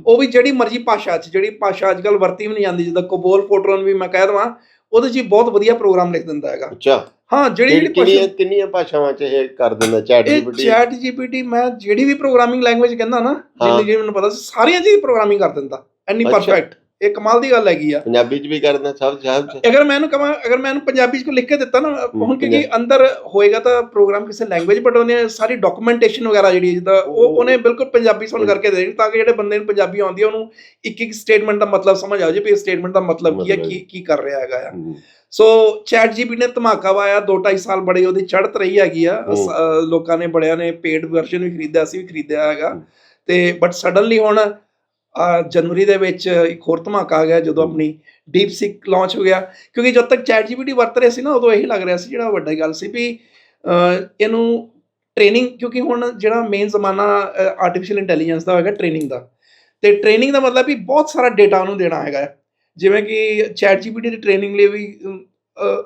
ਉਹ ਵੀ ਜਿਹੜੀ ਮਰਜ਼ੀ ਭਾਸ਼ਾ 'ਚ ਜਿਹੜੀ ਭਾਸ਼ਾ ਅੱਜ ਕੱਲ ਵਰਤੀ ਵੀ ਨਹੀਂ ਜਾਂਦੀ ਜਿੱਦਾਂ ਕੋਬੋਲ ਫੋਟਰਨ ਵੀ ਮੈਂ ਕਹਿ ਦਵਾਂ ਉਹਦੇ 'ਚ ਬਹੁਤ ਵਧੀਆ ਪ੍ਰੋਗਰਾਮ ਲਿਖ ਦਿੰਦਾ ਹੈਗਾ। ਅੱਛਾ। ਹਾਂ ਜਿਹੜੀ ਜਿਹੜੀ ਕਿੰਨੀਆਂ ਭਾਸ਼ਾ ਕਿੰਨੀਆਂ ਭਾਸ਼ਾਵਾਂ ਚ ਇਹ ਕਰ ਦਿੰਦਾ? ਚੈਟ ਜੀਪੀਟੀ ਚੈਟ ਜੀਪੀਟੀ ਮੈਂ ਜਿਹੜੀ ਵੀ ਪ੍ਰੋਗਰਾਮਿੰਗ ਲੈਂਗੁਏਜ ਕਹਿੰਦਾ ਨਾ। ਜਿੰਨੀ ਜਿਹੀ ਮੈਨੂੰ ਪਤਾ ਸਾਰੀਆਂ 'ਚ ਪ੍ਰੋਗਰਾਮਿੰਗ ਕਰ ਦਿੰਦਾ। ਅੱਛਾ। ਪਰਫੈਕਟ ਇਹ ਕਮਾਲ ਦੀ ਗੱਲ ਹੈਗੀ ਆ। ਪੰਜਾਬੀ ਚ ਵੀ ਕਰਦਾ ਸਭ ਸਭ ਚ। ਅਗਰ ਮੈਂ ਇਹਨੂੰ ਕਹਾਂ ਅਗਰ ਮੈਂ ਇਹਨੂੰ ਪੰਜਾਬੀ ਚ ਕੋ ਲਿਖ ਕੇ ਦਿੱਤਾ ਨਾ ਹੁਣ ਕਿਉਂਕਿ। ਅੰਦਰ ਹੋਏਗਾ ਤਾਂ ਪ੍ਰੋਗਰਾਮ ਕਿਸੇ ਲੈਂਗੁਏਜ ਬਟ ਉਹਨੇ ਸਾਰੀ ਡਾਕੂਮੈਂਟੇਸ਼ਨ ਵਗੈਰਾ ਜਿਹੜੀ ਜਿੱਦਾਂ ਉਹ ਉਹ- ਉਹਨੇ ਬਿਲਕੁਲ ਪੰਜਾਬੀ ਸੁਣ ਕਰਕੇ ਦੇ ਦੇਣੀ ਤਾਂ ਕਿ ਜਿਹੜੇ ਬੰਦੇ ਨੂੰ ਪੰਜਾਬੀ ਆਉਂਦੀ ਹੈ ਉਹਨੂੰ ਇੱਕ ਇੱਕ ਸਟੇਟਮੈਂਟ ਦਾ ਮਤਲਬ ਸਮਝ ਆ ਜਾਵੇ ਵੀ ਇਸ ਸਟੇਟਮੈਂਟ ਦਾ ਮਤਲਬ ਕੀ ਹੈ ਕੀ ਕੀ ਕਰ ਰਿਹਾ ਹੈਗਾ ਆ। ਸੋ ਚੈਟ ਜੀਪੀ ਨੇ ਧਮਾਕਾ ਵਾਇਆ 2.5 ਸਾਲ ਬੜੇ ਉਹਦੀ ਚੜ੍ਹਤ ਰਹੀ ਹੈਗੀ ਆ। ਲੋਕਾਂ ਨੇ ਬੜਿਆਂ ਨੇ ਪੇਡ ਵਰਜ਼ਨ ਵੀ ਖਰੀਦਿਆ ਸੀ ਵੀ ਖਰੀਦਿਆ ਹੈਗਾ। ਤੇ ਬਟ ਸਡਨਲੀ ਹੁਣ ਜਨਵਰੀ ਦੇ ਵਿੱਚ ਇੱਕ ਹੋਰ ਧਮਾਕਾ ਆ ਗਿਆ ਜਦੋਂ ਆਪਣੀ ਡੀਪ ਸਿਕ ਲਾਂਚ ਹੋ ਗਿਆ। ਕਿਉਂਕਿ ਜਦ ਤੱਕ ਚੈਟ ਜੀਪੀਟੀ ਵਰਤ ਰਹੇ ਸੀ ਨਾ, ਉਦੋਂ ਇਹੀ ਲੱਗ ਰਿਹਾ ਸੀ, ਜਿਹੜਾ ਵੱਡੀ ਗੱਲ ਸੀ ਵੀ ਇਹਨੂੰ ਟ੍ਰੇਨਿੰਗ ਕਿਉਂਕਿ ਹੁਣ ਜਿਹੜਾ ਮੇਨ ਜ਼ਮਾਨਾ ਆਰਟੀਫੀਸ਼ੀਅਲ ਇੰਟੈਲੀਜੈਂਸ ਦਾ ਹੋਏਗਾ ਟ੍ਰੇਨਿੰਗ ਦਾ। ਤੇ ਟ੍ਰੇਨਿੰਗ ਦਾ ਮਤਲਬ ਵੀ ਬਹੁਤ ਸਾਰਾ ਡੇਟਾ ਉਹਨੂੰ ਦੇਣਾ ਹੈਗਾ ਹੈ। ਜਿਵੇਂ ਕਿ ਚੈਟ ਜੀਪੀਟੀ ਦੀ ਟ੍ਰੇਨਿੰਗ ਲਈ ਵੀ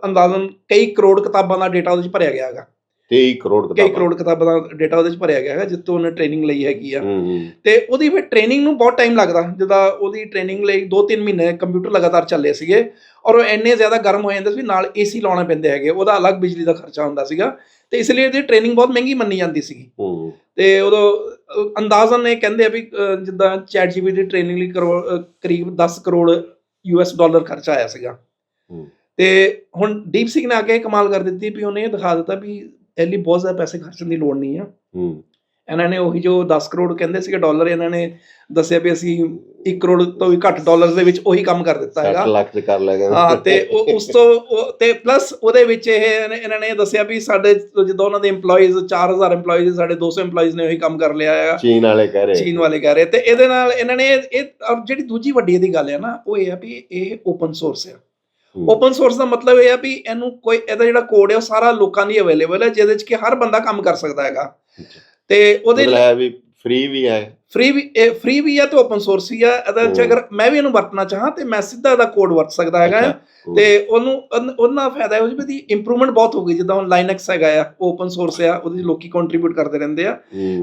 ਅੰਦਾਜ਼ਨ ਕਈ ਕਰੋੜ ਕਿਤਾਬਾਂ ਦਾ ਡੇਟਾ ਉਹਦੇ ਵਿੱਚ ਭਰਿਆ ਗਿਆ ਹੈਗਾ। 23 ਕਰੋੜ ਕਿਤਾਬਾਂ। ਕਰੋੜ ਕਿਤਾਬਾਂ ਦਾ ਡੇਟਾ ਉਹਦੇ ਵਿੱਚ ਭਰਿਆ ਗਿਆ ਹੈਗਾ ਜਿੱਤੋਂ ਉਹਨੇ ਟ੍ਰੇਨਿੰਗ ਲਈ ਹੈਗੀ ਆ। ਤੇ ਉਹਦੀ ਫਿਰ ਟ੍ਰੇਨਿੰਗ ਨੂੰ ਬਹੁਤ ਟਾਈਮ ਲੱਗਦਾ ਜਿੱਦਾਂ ਉਹਦੀ ਟ੍ਰੇਨਿੰਗ ਲਈ 2-3 ਮਹੀਨੇ ਕੰਪਿਊਟਰ ਲਗਾਤਾਰ ਚੱਲੇ ਸੀਗੇ। ਔਰ ਉਹ ਇੰਨੇ ਜ਼ਿਆਦਾ ਗਰਮ ਹੋ ਜਾਂਦੇ ਸੀ ਨਾਲ ਏਸੀ ਲਾਉਣੇ ਪੈਂਦੇ ਹੈਗੇ ਉਹਦਾ ਅਲੱਗ ਬਿਜਲੀ ਦਾ ਖਰਚਾ ਹੁੰਦਾ ਸੀਗਾ। ਤੇ ਇਸ ਲਈ ਇਹਦੀ ਟ੍ਰੇਨਿੰਗ ਬਹੁਤ ਮਹਿੰਗੀ ਮੰਨੀ ਜਾਂਦੀ ਸੀਗੀ। ਤੇ ਉਦੋਂ ਅੰਦਾਜ਼ਨ ਇਹ ਕਹਿੰਦੇ ਆ ਵੀ ਜਿੱਦਾਂ ਚੈਟ ਜੀਪੀ ਦੀ ਟ੍ਰੇਨਿੰਗ ਲਈ ਕਰੀਬ 10 ਕਰੋੜ ਯੂਐਸ ਡਾਲਰ ਖਰਚਾ ਆਇਆ ਸੀਗਾ। ਤੇ ਹੁਣ ਡੀਪ ਸਿਕ ਨੇ ਆ ਕੇ ਕਮਾਲ ਕਰ ਦਿੱਤੀ ਵੀ ਉਹਨੇ ਇਹ ਦਿਖਾ ਦਿੱਤਾ ਵੀ ਇਹ ਲਈ ਬਹੁਤ ਜ਼ਿਆਦਾ ਪੈਸੇ ਖਰਚਣ ਦੀ ਲੋੜ ਨਹੀਂ ਆ। ਹੂੰ। ਇਹਨਾਂ ਨੇ ਉਹੀ ਜੋ 10 ਕਰੋੜ ਕਹਿੰਦੇ ਸੀਗੇ ਡਾਲਰ ਇਹਨਾਂ ਨੇ ਦੱਸਿਆ ਵੀ ਅਸੀਂ 1 ਕਰੋੜ ਤੋਂ ਵੀ ਘੱਟ ਡਾਲਰ ਦੇ ਵਿੱਚ ਉਹੀ ਕੰਮ ਕਰ ਦਿੱਤਾ 60 ਹੈਗਾ ਲੱਖ ਚ ਕਰ ਲੇਗਾ ਹਾਂ ਤੇ ਉਹ ਉਸ ਤੋਂ ਤੇ ਪਲੱਸ ਉਹਦੇ ਵਿੱਚ ਇਹ ਇਹਨੇ- ਨੇ ਦੱਸਿਆ ਵੀ ਸਾਡੇ ਜਦੋਂ ਉਹਨਾਂ ਦੇ EMPLOYEES 4000 EMPLOYEES ਸਾਡੇ 200 EMPLOYEES ਨੇ ਉਹੀ ਕੰਮ ਕਰ ਲਿਆ ਹੈ ਚੀਨ ਵਾਲੇ ਕਹਿ ਰਹੇ। ਚੀਨ ਵਾਲੇ ਕਹਿ ਰਹੇ। ਤੇ ਇਹਦੇ ਨਾਲ ਇਹਨਾਂ ਨੇ ਇਹ ਜਿਹੜੀ ਦੂਜੀ ਵੱਡੀ ਇਹਦੀ ਗੱਲ ਹੈ ਨਾ ਉਹ ਇਹ ਆ ਵੀ ਇਹ ਓਪਨ ਸੋਰਸ ਹੈ ਹੂੰ, ਓਪਨ ਸੋਰਸ ਦਾ ਮਤਲਬ ਇਹ ਆ ਵੀ ਇਹਨੂੰ ਕੋਈ ਇਹਦਾ ਜਿਹੜਾ ਕੋਡ ਹੈ ਉਹ ਸਾਰਾ ਲੋਕਾਂ ਲਈ ਅਵੇਲੇਬਲ ਹੈ ਜਿਹਦੇ ਵਿੱਚ ਕਿ ਹਰ ਬੰਦਾ ਕੰਮ ਕਰ ਸਕਦਾ ਹੈਗਾ। ਤੇ ਉਹਦੇ ਹੈ ਵੀ ਫ੍ਰੀ ਵੀ ਹੈ ਫ੍ਰੀ ਵੀ ਫ੍ਰੀ ਵੀ ਹੈ ਤੇ ਓਪਨ ਸੋਰਸ ਹੈ ਇਹਦੇ ਵਿੱਚ ਹੂੰ। ਅਗਰ ਮੈਂ ਵੀ ਇਹਨੂੰ ਵਰਤਣਾ ਚਾਹਾਂ ਤੇ ਮੈਂ ਸਿੱਧਾ ਇਹਦਾ ਕੋਡ ਵਰਤ ਸਕਦਾ ਹੈਗਾ ਆ। ਤੇ ਉਹਨੂੰ ਉਹਨ- ਫਾਇਦਾ ਹੈ ਉਹਦੀ ਇੰਪਰੂਵਮੈਂਟ ਬਹੁਤ ਹੋ ਗਈ ਜਿੱਦਾਂ ਹੁਣ ਲਾਈਨਕਸ ਹੈਗਾ ਆ ਓਪਨ ਸੋਰਸ ਆ ਉਹਦੇ 'ਚ ਲੋਕੀ ਕੰਟਰੀਬਿਊਟ ਕਰਦੇ ਰਹਿੰਦੇ ਆ।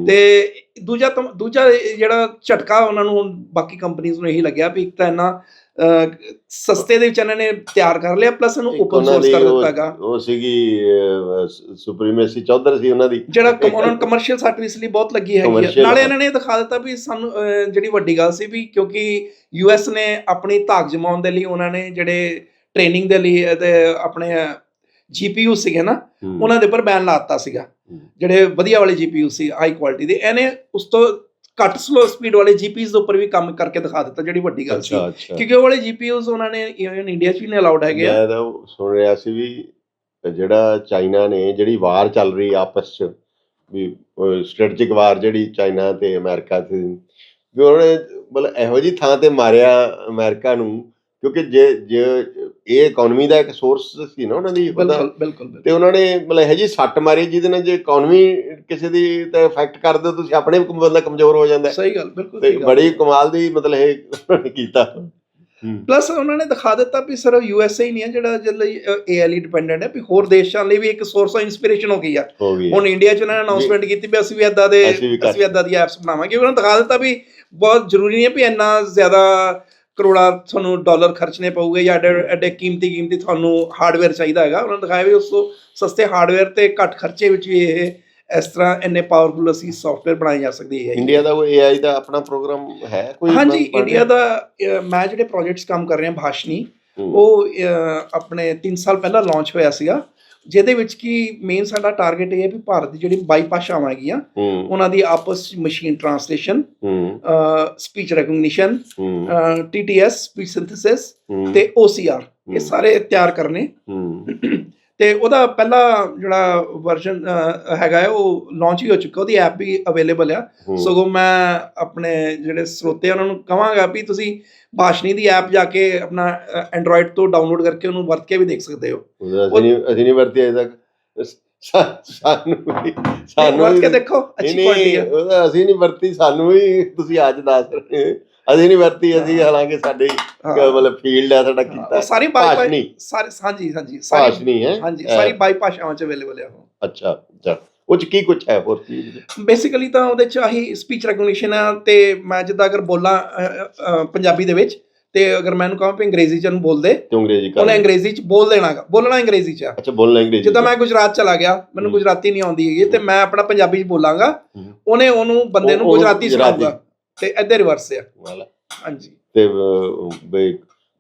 ਤੇ ਦੂਜਾ ਦੂਜਾ ਜਿਹੜਾ ਝਟਕਾ ਉਹਨਾਂ ਨੂੰ ਹੁਣ ਬਾਕੀ ਕੰਪਨੀਆਂ ਨੂੰ ਇਹੀ ਲੱਗਿਆ ਵੀ ਇੱਕ ਤਾਂ ਅਹ, ਸਸਤੇ ਦੇ ਵਿੱਚ ਇਹਨਾਂ ਨੇ ਤਿਆਰ ਕਰ ਲਿਆ ਪਲੱਸ ਇਹਨੂੰ ਓਪਨ ਸੋਰਸ ਕਰ ਉਹ- ਦਿੱਤਾ ਹੈਗਾ। ਉਹ ਸੀਗੀ ਸੁਪਰੀਮੇਸੀ ਚੌਧਰ ਸੀ ਉਹਨਾਂ ਦੀ। ਜਿਹੜਾ ਉਹਨਾਂ ਨੂੰ ਕਮਰਸ਼ੀਅਲ ਸਰਵਿਸ ਲਈ ਬਹੁਤ ਲੱਗੀ ਹੈਗੀ ਨਾਲੇ। ਇਹਨਾਂ ਨੇ ਦਿਖਾ ਦਿੱਤਾ ਵੀ ਸਾਨੂੰ ਜਿਹੜੀ ਵੱਡੀ ਗੱਲ ਸੀ ਵੀ ਕਿਉਂਕਿ ਯੂਐਸ ਨੇ ਆਪਣੀ ਧਾਕ ਜਮਾਉਣ ਦੇ ਲਈ ਉਹਨਾਂ ਨੇ ਜਿਹੜੇ ਟ੍ਰੇਨਿੰਗ ਦੇ ਲਈ ਇਹਦੇ ਆਪਣੇ ਜੀਪੀਯੂ ਸੀਗੇ ਨਾ ਉਹਨਾਂ ਦੇ ਉੱਪਰ ਬੈਨ ਲਾਤਾ ਸੀਗਾ। ਜਿਹੜੇ ਵਧੀਆ ਵਾਲੇ ਜੀਪੀਯੂ ਸੀ ਹਾਈ ਕੁਆਲਿਟੀ ਦੇ ਇਹਨੇ ਉਸ ਤੋਂ ਘੱਟ ਸਲੋ ਸਪੀਡ ਵਾਲੇ ਜੀਪੀਯੂਸ ਦੇ ਉੱਪਰ ਵੀ ਕੰਮ ਕਰਕੇ ਦਿਖਾ ਦਿੱਤਾ ਜਿਹੜੀ ਵੱਡੀ ਗੱਲ ਸੀ। ਕਿਉਂਕਿ ਉਹ ਵਾਲੇ ਜੀਪੀਯੂਸ ਉਹਨਾਂ ਨੇ ਇਵਨ ਇੰਡੀਆ 'ਚ ਵੀ ਨਹੀਂ ਅਲਾਉਡ ਹੈਗੇ ਆ। ਮੈਂ ਤਾਂ ਸੁਣ ਰਿਹਾ ਸੀ ਵੀ ਜਿਹੜਾ ਚਾਈਨਾ ਨੇ ਜਿਹੜੀ ਵਾਰ ਚੱਲ ਰਹੀ ਆਪਸ ਚ ਵੀ ਸਟ੍ਰੈਟਜਿਕ ਵਾਰ ਜਿਹੜੀ ਚਾਈਨਾ ਤੇ ਅਮਰੀਕਾ ਤੇ ਵੀ ਉਹਨੇ ਮਤਲਬ ਇਹੋ ਜੀ ਥਾਂ ਤੇ ਮਾਰਿਆ ਅਮਰੀਕਾ ਨੂੰ ਕਿਉਂਕਿ ਜੇ ਜੇ ਇਹ ਇਕਨੋਮੀ ਦਾ ਇੱਕ ਸੋਰਸ ਸੀ ਨਾ ਉਹਨਾਂ ਦੀ ਬਿਲਕੁਲ ਬਿਲਕੁਲ ਤੇ ਉਹਨਾਂ ਨੇ ਮਤਲਬ ਇਹੋ ਜੀ ਸੱਟ ਮਾਰੀ ਜਿਹਦੇ ਨਾਲ ਜੇ ਇਕਨੋਮੀ ਕਿਸੇ ਦੀ ਤੇ ਇਫੈਕਟ ਕਰ ਦਿਓ ਤੁਸੀਂ ਆਪਣੇ ਬੰਦਾ ਕਮਜ਼ੋਰ ਹੋ ਜਾਂਦਾ। ਹੈ। ਸਹੀ ਗੱਲ ਬਿਲਕੁਲ ਤੇ ਬੜੀ ਕਮਾਲ ਦੀ ਮਤਲਬ ਇਹ ਉਹਨਾਂ ਨੇ ਕੀਤਾ। ਹੂੰ। ਪਲੱਸ ਉਹਨਾਂ ਨੇ ਦਿਖਾ ਦਿੱਤਾ ਵੀ ਸਿਰਫ ਯੂਐਸਏ ਹੀ ਨਹੀਂ ਹੈ ਜਿਹੜਾ ਲਈ ਏਐਲਈ ਡਿਪੈਂਡੈਂਟ ਹੈ ਵੀ ਹੋਰ ਦੇਸ਼ਾਂ ਲਈ ਵੀ ਇੱਕ ਸੋਰਸ ਆਫ ਇਨਸਪੀਰੇਸ਼ਨ ਹੋ ਗਈ ਆ। ਹੋ ਹੁਣ ਇੰਡੀਆ 'ਚ ਉਹਨਾਂ ਨੇ ਅਨਾਉਂਸਮੈਂਟ ਕੀਤੀ ਵੀ ਅਸੀਂ ਵੀ ਇਦਾਂ ਦੇ ਅਸੀਂ ਵੀ ਇਦਾਂ ਦੀ ਐਪਸ ਬਣਾਵਾਂਗੇ। ਉਹਨਾਂ ਨੇ ਦਿਖਾ ਦਿੱਤਾ ਵੀ ਬਹੁਤ ਜ਼ਰੂਰੀ ਨਹੀਂ ਹੈ ਵੀ ਇੰਨਾ ਜ਼ਿਆਦਾ ਕਰੋੜਾ ਤੁਹਾਨੂੰ ਡਾਲਰ ਖਰਚਣੇ ਪਊਗੇ ਜਾਂ ਐਡੇ ਕੀਮਤੀ ਕੀਮਤੀ ਤੁਹਾਨੂੰ ਹਾਰਡਵੇਅਰ ਚਾਹੀਦਾ ਹੈਗਾ। ਉਹਨਾਂ ਨੇ ਦਿਖਾਇਆ ਵੀ ਉਸ ਤੋਂ ਸਸਤੇ ਹਾਰਡਵੇਅਰ ਤੇ ਘੱਟ ਖਰਚੇ ਵਿੱਚ ਵੀ ਇਹ ਇਸ ਤਰ੍ਹਾਂ ਇੰਨੇ ਪਾਵਰਫੁਲ ਅਸੀਂ ਸੌਫਟਵੇਅਰ ਬਣਾਏ ਜਾ ਸਕਦੇ ਹੈ ਇੰਡੀਆ ਦਾ ਕੋਈ AI ਦਾ ਆਪਣਾ ਪ੍ਰੋਗਰਾਮ ਹੈ ਕੋਈ ਹਾਂਜੀ ਇੰਡੀਆ ਦਾ ਮੈਂ ਜਿਹੜੇ ਪ੍ਰੋਜੈਕਟਸ ਕੰਮ ਕਰ ਰਿਹਾ ਭਾਸ਼ਨੀ ਹੂੰ, ਉਹ ਆਪਣੇ 3 ਸਾਲ ਪਹਿਲਾਂ ਲਾਂਚ ਹੋਇਆ ਸੀਗਾ। ਜਿਹਦੇ ਵਿੱਚ ਕੀ ਮੇਨ ਸਾਡਾ ਟਾਰਗੇਟ ਇਹ ਹੈ ਵੀ ਭਾਰਤ ਦੀ ਜਿਹੜੀ 22 ਭਾਸ਼ਾਵਾਂ ਹੈਗੀਆਂ ਉਹਨਾਂ ਦੀ ਆਪਸ machine translation speech recognition TTS speech synthesis ਤੇ ਹੂੰ, ਇਹ ਸਾਰੇ ਤਿਆਰ ਕਰਨੇ। ਤੇ ਉਹਦਾ ਪਹਿਲਾ ਜਿਹੜਾ ਵਰਜ਼ਨ ਹੈਗਾ ਉਹ ਲਾਂਚ ਹੀ ਹੋ ਚੁੱਕਾ ਉਹਦੀ ਐਪ ਵੀ ਅਵੇਲੇਬਲ ਆ। ਸਗੋਂ ਮੈਂ ਆਪਣੇ ਜਿਹੜੇ ਸਰੋਤੇ ਆ ਉਹਨਾਂ ਨੂੰ ਕਹਾਂਗਾ ਵੀ ਤੁਸੀਂ ਭਾਸ਼ਨੀ ਦੀ ਐਪ ਜਾ ਕੇ ਆਪਣਾ ਐਂਡਰੋਇਡ ਤੋਂ ਡਾਊਨਲੋਡ ਕਰਕੇ ਉਹਨੂੰ ਵਰਤ ਕੇ ਵੀ ਦੇਖ ਸਕਦੇ ਹੋ। ਅਸੀਂ ਅਸੀਂ ਨਹੀਂ ਵਰਤੀ ਅਜੇ ਤੱਕ। ਸਾਨੂੰ ਵੀ ਸਾਨੂੰ ਵਰਤ ਕੇ ਦੇਖੋ ਅੱਛੀ ਕੁਆਲਿਟੀ ਉਹਦਾ ਅਸੀਂ ਨਹੀਂ ਵਰਤੀ ਸਾਨੂੰ ਵੀ ਤੁਸੀਂ ਅੱਜ ਦੱਸ ਰਹੇ ਹੋ। ਅਸੀਂ ਨਹੀਂ ਵਰਤੀ ਅਸੀਂ ਹਾਲਾਂਕਿ ਸਾਡੇ ਹਾਂ। ਮਤਲਬ ਫੀਲਡ ਹੈ ਸਾਡਾ ਹਾਂ, ਕੀਤਾ ਸਾਰੀ ਭਾਸ਼ਨੀ ਸਾਰੇ ਹਾਂਜੀ ਹਾਂਜੀ ਸਾਰੀ ਭਾਸ਼ਨੀ ਹੈ। ਹਾਂਜੀ ਸਾਰੀ ਬਾਈ ਭਾਸ਼ਾਵਾਂ ਚ ਅਵੇਲੇਬਲ ਹੈ ਉਹ। ਅੱਛਾ ਅੱਛਾ। ਉਹ ਚ ਕੀ ਕੁਝ ਹੈ ਹੋਰ ਬੇਸਿਕਲੀ ਤਾਂ ਉਹਦੇ ਚ ਆਹੀ ਸਪੀਚ ਰੈਕਗਨੀਸ਼ਨ ਆ ਤੇ ਮੈਂ ਜਿੱਦਾਂ ਅਗਰ ਬੋਲਾਂ ਪੰਜਾਬੀ ਦੇ ਵਿੱਚ ਤੇ ਅਗਰ ਮੈਂ ਇਹਨੂੰ ਕਹਾਂ ਵੀ ਅੰਗਰੇਜ਼ੀ ਚ ਇਹਨੂੰ ਬੋਲ ਦੇ ਤੇ ਅੰਗਰੇਜ਼ੀ ਕਰ। ਉਹਨੇ ਅੰਗਰੇਜ਼ੀ ਚ ਬੋਲ ਦੇਣਾਗਾ ਬੋਲਣਾ ਅੰਗਰੇਜ਼ੀ ਚ ਅੱਛਾ ਬੋਲਣਾ ਅੰਗਰੇਜ਼ੀ ਜਿੱਦਾਂ ਮੈਂ ਗੁਜਰਾਤ ਚਲਾ ਗਿਆ ਮੈਨੂੰ ਹੂੰ। ਗੁਜਰਾਤੀ ਨਹੀਂ ਆਉਂਦੀ ਹੈਗੀ ਤੇ ਮੈਂ ਆਪਣਾ ਪੰਜਾਬੀ ਚ ਬੋਲਾਂਗਾ ਹੂੰ। ਉਹਨੇ ਉਹਨੂੰ ਬੰਦੇ ਨੂੰ ਗੁਜਰਾਤੀ ਗੁਜਰਾਤੀ। ਤੇ ਇੱਧਰ ਰਿਵਰਸ ਆ। ਵਾਲਾ। ਹਾਂਜੀ। ਤੇ ਅਹ,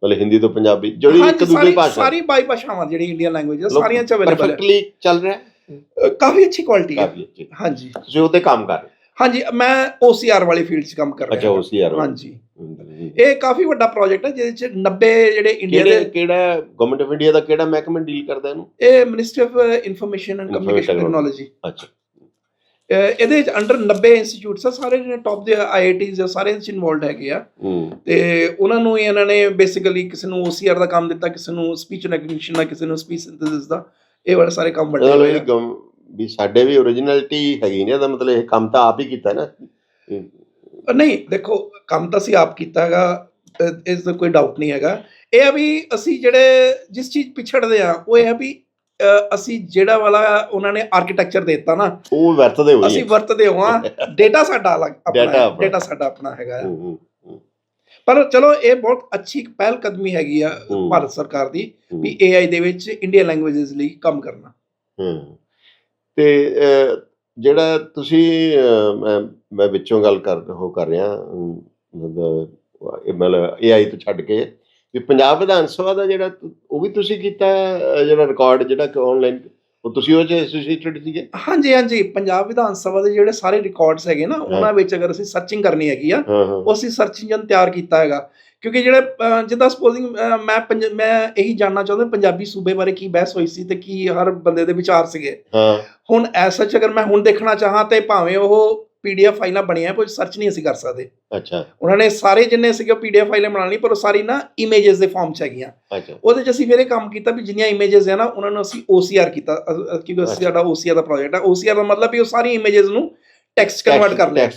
ਮਤਲਬ ਹਿੰਦੀ ਤੋਂ ਪੰਜਾਬੀ ਜਿਹੜੀ ਇੱਕ ਹਾਂਜੀ, ਦੂਜੀ ਸਾਰੀ- ਭਾਸ਼ਾ। ਸਾਰੀ ਬਾਈ ਭਾਸ਼ਾਵਾਂ ਜਿਹੜੀ ਇੰਡੀਅਨ ਲੈਂਗੁਏਜ ਸਾਰੀਆਂ ਚ ਅਵੇਲੇਬਲ ਹੈ ਪਰਫੈਕਟਲੀ ਚੱਲ ਰਿਹਾ? ਹੈ ਅ, ਕਾਫੀ ਅੱਛੀ ਕੁਆਲਿਟੀ ਹੈ ਕਾਫੀ ਅੱਛੀ। ਹਾਂਜੀ। ਤੁਸੀਂ ਉਹਤੇ ਕੰਮ ਕਰ ਰਹੇ ਹਾਂਜੀ ਮੈਂ OCR ਵਾਲੀ ਫੀਲਡ 'ਚ ਕੰਮ ਕਰ। ਅੱਛਾ ਰਿਹਾ ਉਹ ਸੀ ਯਾਰ ਹਾਂਜੀ। ਇਹ ਕਾਫੀ ਵੱਡਾ ਪ੍ਰੋਜੈਕਟ ਹੈ ਜਿਹਦੇ 'ਚ 90 ਜਿਹੜੇ ਇੰਡੀਆ ਕਿਹੜੇ ਦੇ ਕਿਹੜਾ ਗਵਰਨਮੈਂਟ ਆਫ ਇੰਡੀਆ ਦਾ ਕਿਹੜਾ ਮਹਿਕਮਾ ਡੀਲ ਕਰਦਾ ਇਹਨੂੰ? ਇਹ ministry of information and Information communication technology ਅੱਛਾ। ਇਹਦੇ ਵਿੱਚ ਅੰਡਰ 90 ਇੰਸਟੀਚਿਊਟਸ ਆ ਸਾਰੇ ਜਿਹੜੇ ਟੌਪ ਦੇ ਆਈਆਈਟੀਜ਼ ਆ ਸਾਰੇ 'ਚ ਇਨਵੋਲਡ ਹੈਗੇ ਆ। ਤੇ ਉਹਨਾਂ ਨੂੰ ਹੀ ਇਹਨਾਂ ਨੇ ਬੇਸਿਕਲੀ ਕਿਸੇ ਨੂੰ OCR ਦਾ ਕੰਮ ਦਿੱਤਾ ਕਿਸੇ ਨੂੰ ਸਪੀਚ ਰੈਕਗਨੀਸ਼ਨ ਦਾ ਕਿਸੇ ਨੂੰ ਸਪੀਚ ਸਿੰਥੇਸਿਸ ਦਾ। ਇਹ ਵਾਲੇ ਸਾਰੇ ਕੰਮ ਵੱਡੇ ਹੋਏ ਆ। ਵੀ ਸਾਡੇ ਵੀ ਓਰੀਜਨੈਲਿਟੀ ਹੈਗੀ ਨੇ ਇਹਦਾ ਮਤਲਬ ਇਹ ਕੰਮ ਤਾਂ ਆਪ ਹੀ ਕੀਤਾ ਨਾ। ਨਹੀਂ ਦੇਖੋ ਕੰਮ ਤਾਂ ਅਸੀਂ ਆਪ ਕੀਤਾ ਹੈਗਾ ਇਸ ਦਾ ਕੋਈ ਡਾਊਟ ਨਹੀਂ ਹੈਗਾ। ਇਹ ਆ ਵੀ ਅਸੀਂ ਜਿਹੜੇ ਜਿਸ ਚੀਜ਼ ਪਿਛੜਦੇ ਆ ਉਹ ਇਹ ਆ ਵੀ ਅਸੀਂ ਜਿਹੜਾ ਵਾਲਾ ਉਹਨਾਂ ਨੇ ਆਰਕੀਟੈਕਚਰ ਦਿੱਤਾ ਨਾ ਉਹ ਵਰਤਦੇ ਹੋਈ ਅਸੀਂ ਵਰਤਦੇ ਹਾਂ ਡੇਟਾ ਸਾਡਾ ਅਲੱਗ ਆਪਣਾ। ਡੇਟਾ ਸਾਡਾ ਆਪਣਾ ਹੈਗਾ ਹੈ। ਹੂੰ ਹੂੰ ਪਰ ਚਲੋ ਇਹ ਬਹੁਤ ਅੱਛੀ ਪਹਿਲ ਕਦਮੀ ਹੈਗੀ ਆ ਹੂੰ। ਭਾਰਤ ਸਰਕਾਰ ਦੀ ਹੂੰ, ਵੀ AI ਦੇ ਵਿੱਚ ਇੰਡੀਅਨ ਲੈਂਗੁਏਜਸ ਲਈ ਕੰਮ ਕਰਨਾ ਹੂੰ ਤੇ ਜਿਹੜਾ ਤੁਸੀਂ ਮੈਂ ਵਿੱਚੋਂ ਗੱਲ ਕਰ ਉਹ ਕਰ ਰਿਹਾ ਮਤਲਬ AI ਤੋਂ ਛੱਡ ਕੇ ਵੀ ਪੰਜਾਬ ਵਿਧਾਨ ਸਭਾ ਦਾ ਜਿਹੜਾ ਉਹ ਵੀ ਤੁਸੀਂ ਕੀਤਾ ਜਿਹੜਾ ਰਿਕਾਰਡ ਜਿਹੜਾ ਆਨਲਾਈਨ ਉਹ ਤੁਸੀਂ ਉਹ ਚ ਐਸੋਸੀਏਟਡ ਸੀਗੇ? ਹਾਂਜੀ ਹਾਂਜੀ ਪੰਜਾਬ ਵਿਧਾਨ ਸਭਾ ਦੇ ਜਿਹੜੇ ਸਾਰੇ ਰਿਕਾਰਡਸ ਹੈਗੇ ਨਾ ਉਹਨਾਂ ਵਿੱਚ ਅਗਰ ਅਸੀਂ ਸਰਚਿੰਗ ਕਰਨੀ ਹੈਗੀ ਆ ਉਹ ਅਸੀਂ ਸਰਚ ਇੰਜਨ ਤਿਆਰ ਕੀਤਾ ਹੈਗਾ। ਕਿਉਂਕਿ ਜਿਹੜੇ ਜਿੱਦਾਂ ਸਪੋਜ਼ਿੰਗ ਮੈਂ ਮੈਂ ਇਹੀ ਜਾਣਨਾ ਚਾਹੁੰਦਾ ਪੰਜਾਬੀ ਸੂਬੇ ਬਾਰੇ ਕੀ ਬਹਿਸ ਹੋਈ ਸੀ ਤੇ ਕੀ ਹਰ ਬੰਦੇ ਦੇ ਵਿਚਾਰ ਸੀਗੇ। ਹਾਂ। ਹੁਣ ਐਸਾ ਚ ਅਗਰ ਮੈਂ ਹੁਣ ਦੇਖਣਾ ਚਾਹਾਂ ਤੇ ਭਾਵੇਂ ਉਹ ਪੀਡੀਐਫ ਫਾਈਲਾਂ ਬਣੀਆਂ ਕੋਈ ਸਰਚ ਨਹੀਂ ਅਸੀਂ ਕਰ ਸਕਦੇ। ਅੱਛਾ। ਉਹਨਾਂ ਨੇ ਸਾਰੇ ਜਿੰਨੇ ਸੀਗੇ ਪੀਡੀਐਫ ਫਾਈਲਾਂ ਬਣਾ ਲਈ ਪਰ ਉਹ ਸਾਰੀ ਨਾ ਇਮੇजेस ਦੇ ਫਾਰਮ ਚ ਹੈਗੀਆਂ। ਅੱਛਾ। ਉਹਦੇ ਚ ਅਸੀਂ ਫਿਰ ਇਹ ਕੰਮ ਕੀਤਾ ਵੀ ਜਿੰਨੀਆਂ ਇਮੇजेस ਹੈ ਨਾ ਉਹਨਾਂ ਨੂੰ ਅਸੀਂ OCR ਕੀਤਾ ਕਿਉਂਕਿ ਅਸੀਂ ਸਾਡਾ OCR ਦਾ ਪ੍ਰੋਜੈਕਟ ਹੈ OCR ਦਾ ਮਤਲਬ ਵੀ ਉਹ ਸਾਰੀ ਇਮੇजेस ਨੂੰ ਟੈਕਸਟ ਕਨਵਰਟ ਕਰ ਲਿਆ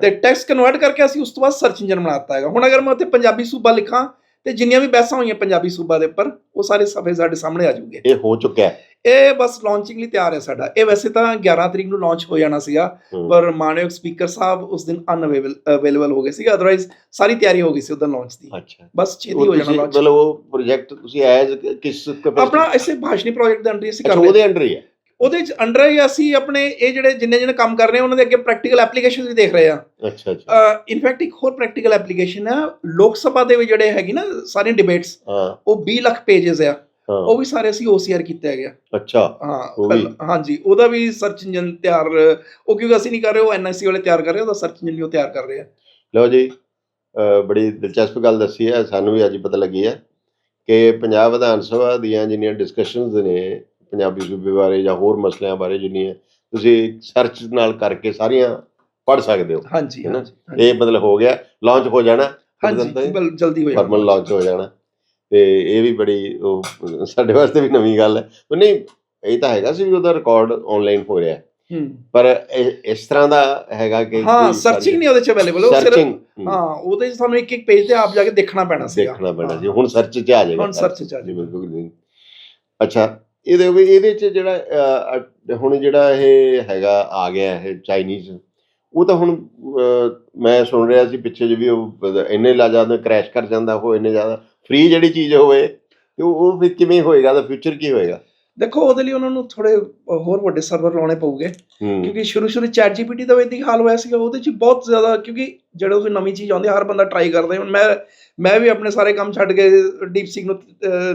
ਤੇ ਟੈਕਸਟ ਕਨਵਰਟ ਕਰਕੇ ਅਸੀਂ ਉਸ ਤੋਂ ਬਾਅਦ ਸਰਚ ਇੰਜਨ ਬਣਾਤਾ ਹੈਗਾ। ਹੁਣ ਅਗਰ ਮੈਂ ਉੱਤੇ ਪੰਜਾਬੀ ਸੂਬਾ ਲਿਖਾਂ ਤੇ ਜਿੰਨੀਆਂ ਵੀ ਬੈਸਾਂ ਹੋਈਆਂ ਪੰਜਾਬੀ ਸੂਬਾ ਦੇ ਉੱਪਰ ਉਹ ਸਾਰੇ ਸਫੇ ਸਾਡੇ ਸਾਹਮਣੇ ਆ ਜਾਊਗੇ। ਇਹ ਹੋ ਚੁੱਕਿਆ ਹੈ। ਇਹ ਬਸ ਲਾਂਚਿੰਗ ਲਈ ਤਿਆਰ ਹੈ ਸਾਡਾ। ਇਹ ਵੈਸੇ ਤਾਂ 11 ਤਰੀਕ ਨੂੰ ਲਾਂਚ ਹੋ ਜਾਣਾ ਸੀਗਾ। ਪਰ ਮਾਨਯੋਗ ਸਪੀਕਰ ਸਾਹਿਬ ਉਸ ਦਿਨ ਅਨਅਵੇਲੇਬਲ ਅਵੇਲੇਬਲ ਹੋ ਗਏ ਸੀਗੇ ਅਦਰਵਾਈਜ਼ ਸਾਰੀ ਤਿਆਰੀ ਹੋ ਗਈ ਸੀ ਉਹਦਾ ਲਾਂਚ ਦੀ। ਅੱਛਾ। ਬਸ ਛੇਤੀ ਹੋ ਜਾਣਾ ਲਾਂਚ ਮਤਲਬ ਉਹ ਪ੍ਰੋਜੈਕਟ ਤੁਸੀਂ ਐਜ਼ ਕਿਸ ਆਪਣਾ ਇਸੇ ਭਾਸ਼ਣੀ ਪ੍ਰੋਜੈਕਟ ਦੇ ਅੰਡਰ ਅਸੀਂ ਕਰ ਰਹੇ ਉਹਦੇ ਅੰਡਰ ਹੀ ਹੈ? ਉਹਦੇ ਚ ਅੰਡਰ ਹੀ ਅਸੀਂ ਆਪਣੇ ਇਹ ਜਿਹੜੇ ਜਿੰਨੇ ਜਿੰਨੇ ਕੰਮ ਕਰ ਰਹੇ ਹਾਂ ਉਹਨਾਂ ਦੇ ਅੱਗੇ ਪ੍ਰੈਕਟੀਕਲ ਐਪਲੀਕੇਸ਼ਨ ਵੀ ਦੇਖ ਰਹੇ ਹਾਂ ਅੱਛਾ ਅੱਛਾ। ਇਨਫੈਕਟ ਇੱਕ ਹੋਰ ਪ੍ਰੈਕਟੀਕਲ ਐਪਲੀਕੇਸ਼ਨ ਹੈ ਲੋਕ ਸਭਾ ਦੇ ਵਿੱਚ ਜਿਹੜੇ ਹੈਗੀ ਨਾ ਸਾਰੀਆਂ ਡਿਬੇਟਸ ਉਹ 20 ਲੱਖ ਪੇजेस ਆ। ਉਹ ਵੀ ਸਾਰੇ ਅਸੀਂ OCR ਕੀਤੇ ਹੈਗੇ। ਆ ਅੱਛਾ। ਹਾਂ ਹਾਂਜੀ ਉਹਦਾ ਵੀ ਸਰਚ ਇੰਜਨ ਤਿਆਰ ਉਹ ਕਿਉਂਕਿ ਅਸੀਂ ਨਹੀਂ ਕਰ ਰਹੇ ਉਹ ਐਨਆਈਸੀ ਵਾਲੇ ਤਿਆਰ ਕਰ ਰਹੇ ਉਹਦਾ ਸਰਚ ਇੰਜਨ ਵੀ ਉਹ ਤਿਆਰ ਕਰ ਰਹੇ ਆ। ਲਓ ਜੀ ਬੜੀ ਦਿਲਚਸਪ ਗੱਲ ਦੱਸੀ ਹੈ ਸਾਨੂੰ ਵੀ ਅੱਜ ਪਤਾ ਲੱਗੀ ਹੈ ਕਿ ਪੰਜਾਬ ਵਿਧਾਨ ਸਭਾ ਦੀਆਂ ਜਿੰਨੀਆਂ ਡਿਸਕਸ਼ਨਸ ਨੇ ਪੰਜਾਬੀ ਸੂਬੇ ਬਾਰੇ ਜਾਂ ਹੋਰ ਮਸਲਿਆਂ ਬਾਰੇ ਜਿੰਨੀਆਂ ਤੁਸੀਂ ਸਰਚ ਨਾਲ ਕਰਕੇ ਸਾਰੀਆਂ ਪੜ ਸਕਦੇ ਹੋ। ਹਾਂਜੀ ਇਹ ਮਤਲਬ ਹੋ ਗਿਆ ਲਾਂਚ ਹੋ ਜਾਣਾ। ਹਾਂਜੀ ਜਲਦੀ ਹੋ ਫਾਰਮਲ ਜਾਏਗਾ ਲਾਂਚ ਹੋ ਜਾਣਾ। ਤੇ ਇਹ ਵੀ ਬੜੀ ਉਹ ਸਾਡੇ ਵਾਸਤੇ ਵੀ ਨਵੀਂ ਗੱਲ ਹੈ। ਉਹ ਨਹੀਂ ਇਹ ਤਾਂ ਹੈਗਾ ਸੀ ਵੀ ਉਹਦਾ ਰਿਕਾਰਡ ਆਨਲਾਈਨ ਹੋ ਰਿਹਾ ਪਰ ਇਸ ਤਰ੍ਹਾਂ ਦਾ ਹੈਗਾ ਕਿ ਹਾਂ ਸਰਚਿੰਗ ਨਹੀਂ ਉਹਦੇ ਚ ਅਵੇਲੇਬਲ ਉਹ ਸਿਰਫ ਹਾਂ। ਉਹਦੇ ਚ ਸਾਨੂੰ ਇੱਕ ਇੱਕ ਪੇਜ ਤੇ ਆਪ ਜਾ ਕੇ ਦੇਖਣਾ ਪੈਣਾ ਸੀ ਦੇਖਣਾ ਪੈਣਾ ਸੀ। ਹੁਣ ਸਰਚ 'ਚ ਆ ਜਾਏਗਾ ਹੁਣ ਸਰਚ ਚ ਆ ਜਾਏਗਾ। ਬਿਲਕੁਲ ਜੀ ਅੱਛਾ ਇਹਦੇ ਵੀ ਇਹਦੇ 'ਚ ਜਿਹੜਾ ਹੁਣ ਜਿਹੜਾ ਇਹ ਹੈਗਾ ਆ ਗਿਆ ਇਹ ਚਾਈਨੀਜ਼ ਉਹ ਤਾਂ ਹੁਣ ਮੈਂ ਸੁਣ ਰਿਹਾ ਸੀ ਪਿੱਛੇ ਜੇ ਵੀ ਉਹ ਇੰਨੇ ਲਾ ਜਾਂਦਾ ਕ੍ਰੈਸ਼ ਕਰ ਜਾਂਦਾ ਉਹ ਇੰਨੇ ਜ਼ਿਆਦਾ ਫ੍ਰੀ ਜਿਹੜੀ ਚੀਜ਼ ਹੋਵੇ ਤੇ ਉਹ ਫਿਰ ਕਿਵੇਂ ਹੋਏਗਾ ਦਾ ਫਿਊਚਰ ਕੀ ਹੋਏਗਾ? ਦੇਖੋ ਉਹਦੇ ਲਈ ਉਹਨਾਂ ਨੂੰ ਥੋੜੇ ਹੋਰ ਵੱਡੇ ਸਰਵਰ ਲਾਉਣੇ ਪਊਗੇ। ਕਿਉਂਕਿ ਸ਼ੁਰੂ ਸ਼ੁਰੂ ਚੈਟ ਜੀਪੀਟੀ ਦਾ ਇਦਾਂ ਹਾਲ ਹੋਇਆ ਸੀਗਾ ਉਹਦੇ ਚ ਬਹੁਤ ਜ਼ਿਆਦਾ ਕਿਉਂਕਿ ਜਦੋਂ ਕੋਈ ਨਵੀਂ ਚੀਜ਼ ਆਉਂਦੀ ਹੈ, ਹਰ ਬੰਦਾ ਟਰਾਈ ਕਰਦਾ। ਹੈ। ਹੁਣ ਮੈਂ ਮੈਂ ਵੀ ਆਪਣੇ ਸਾਰੇ ਕੰਮ ਛੱਡ ਕੇ ਡੀਪ ਸੀਕ ਨੂੰ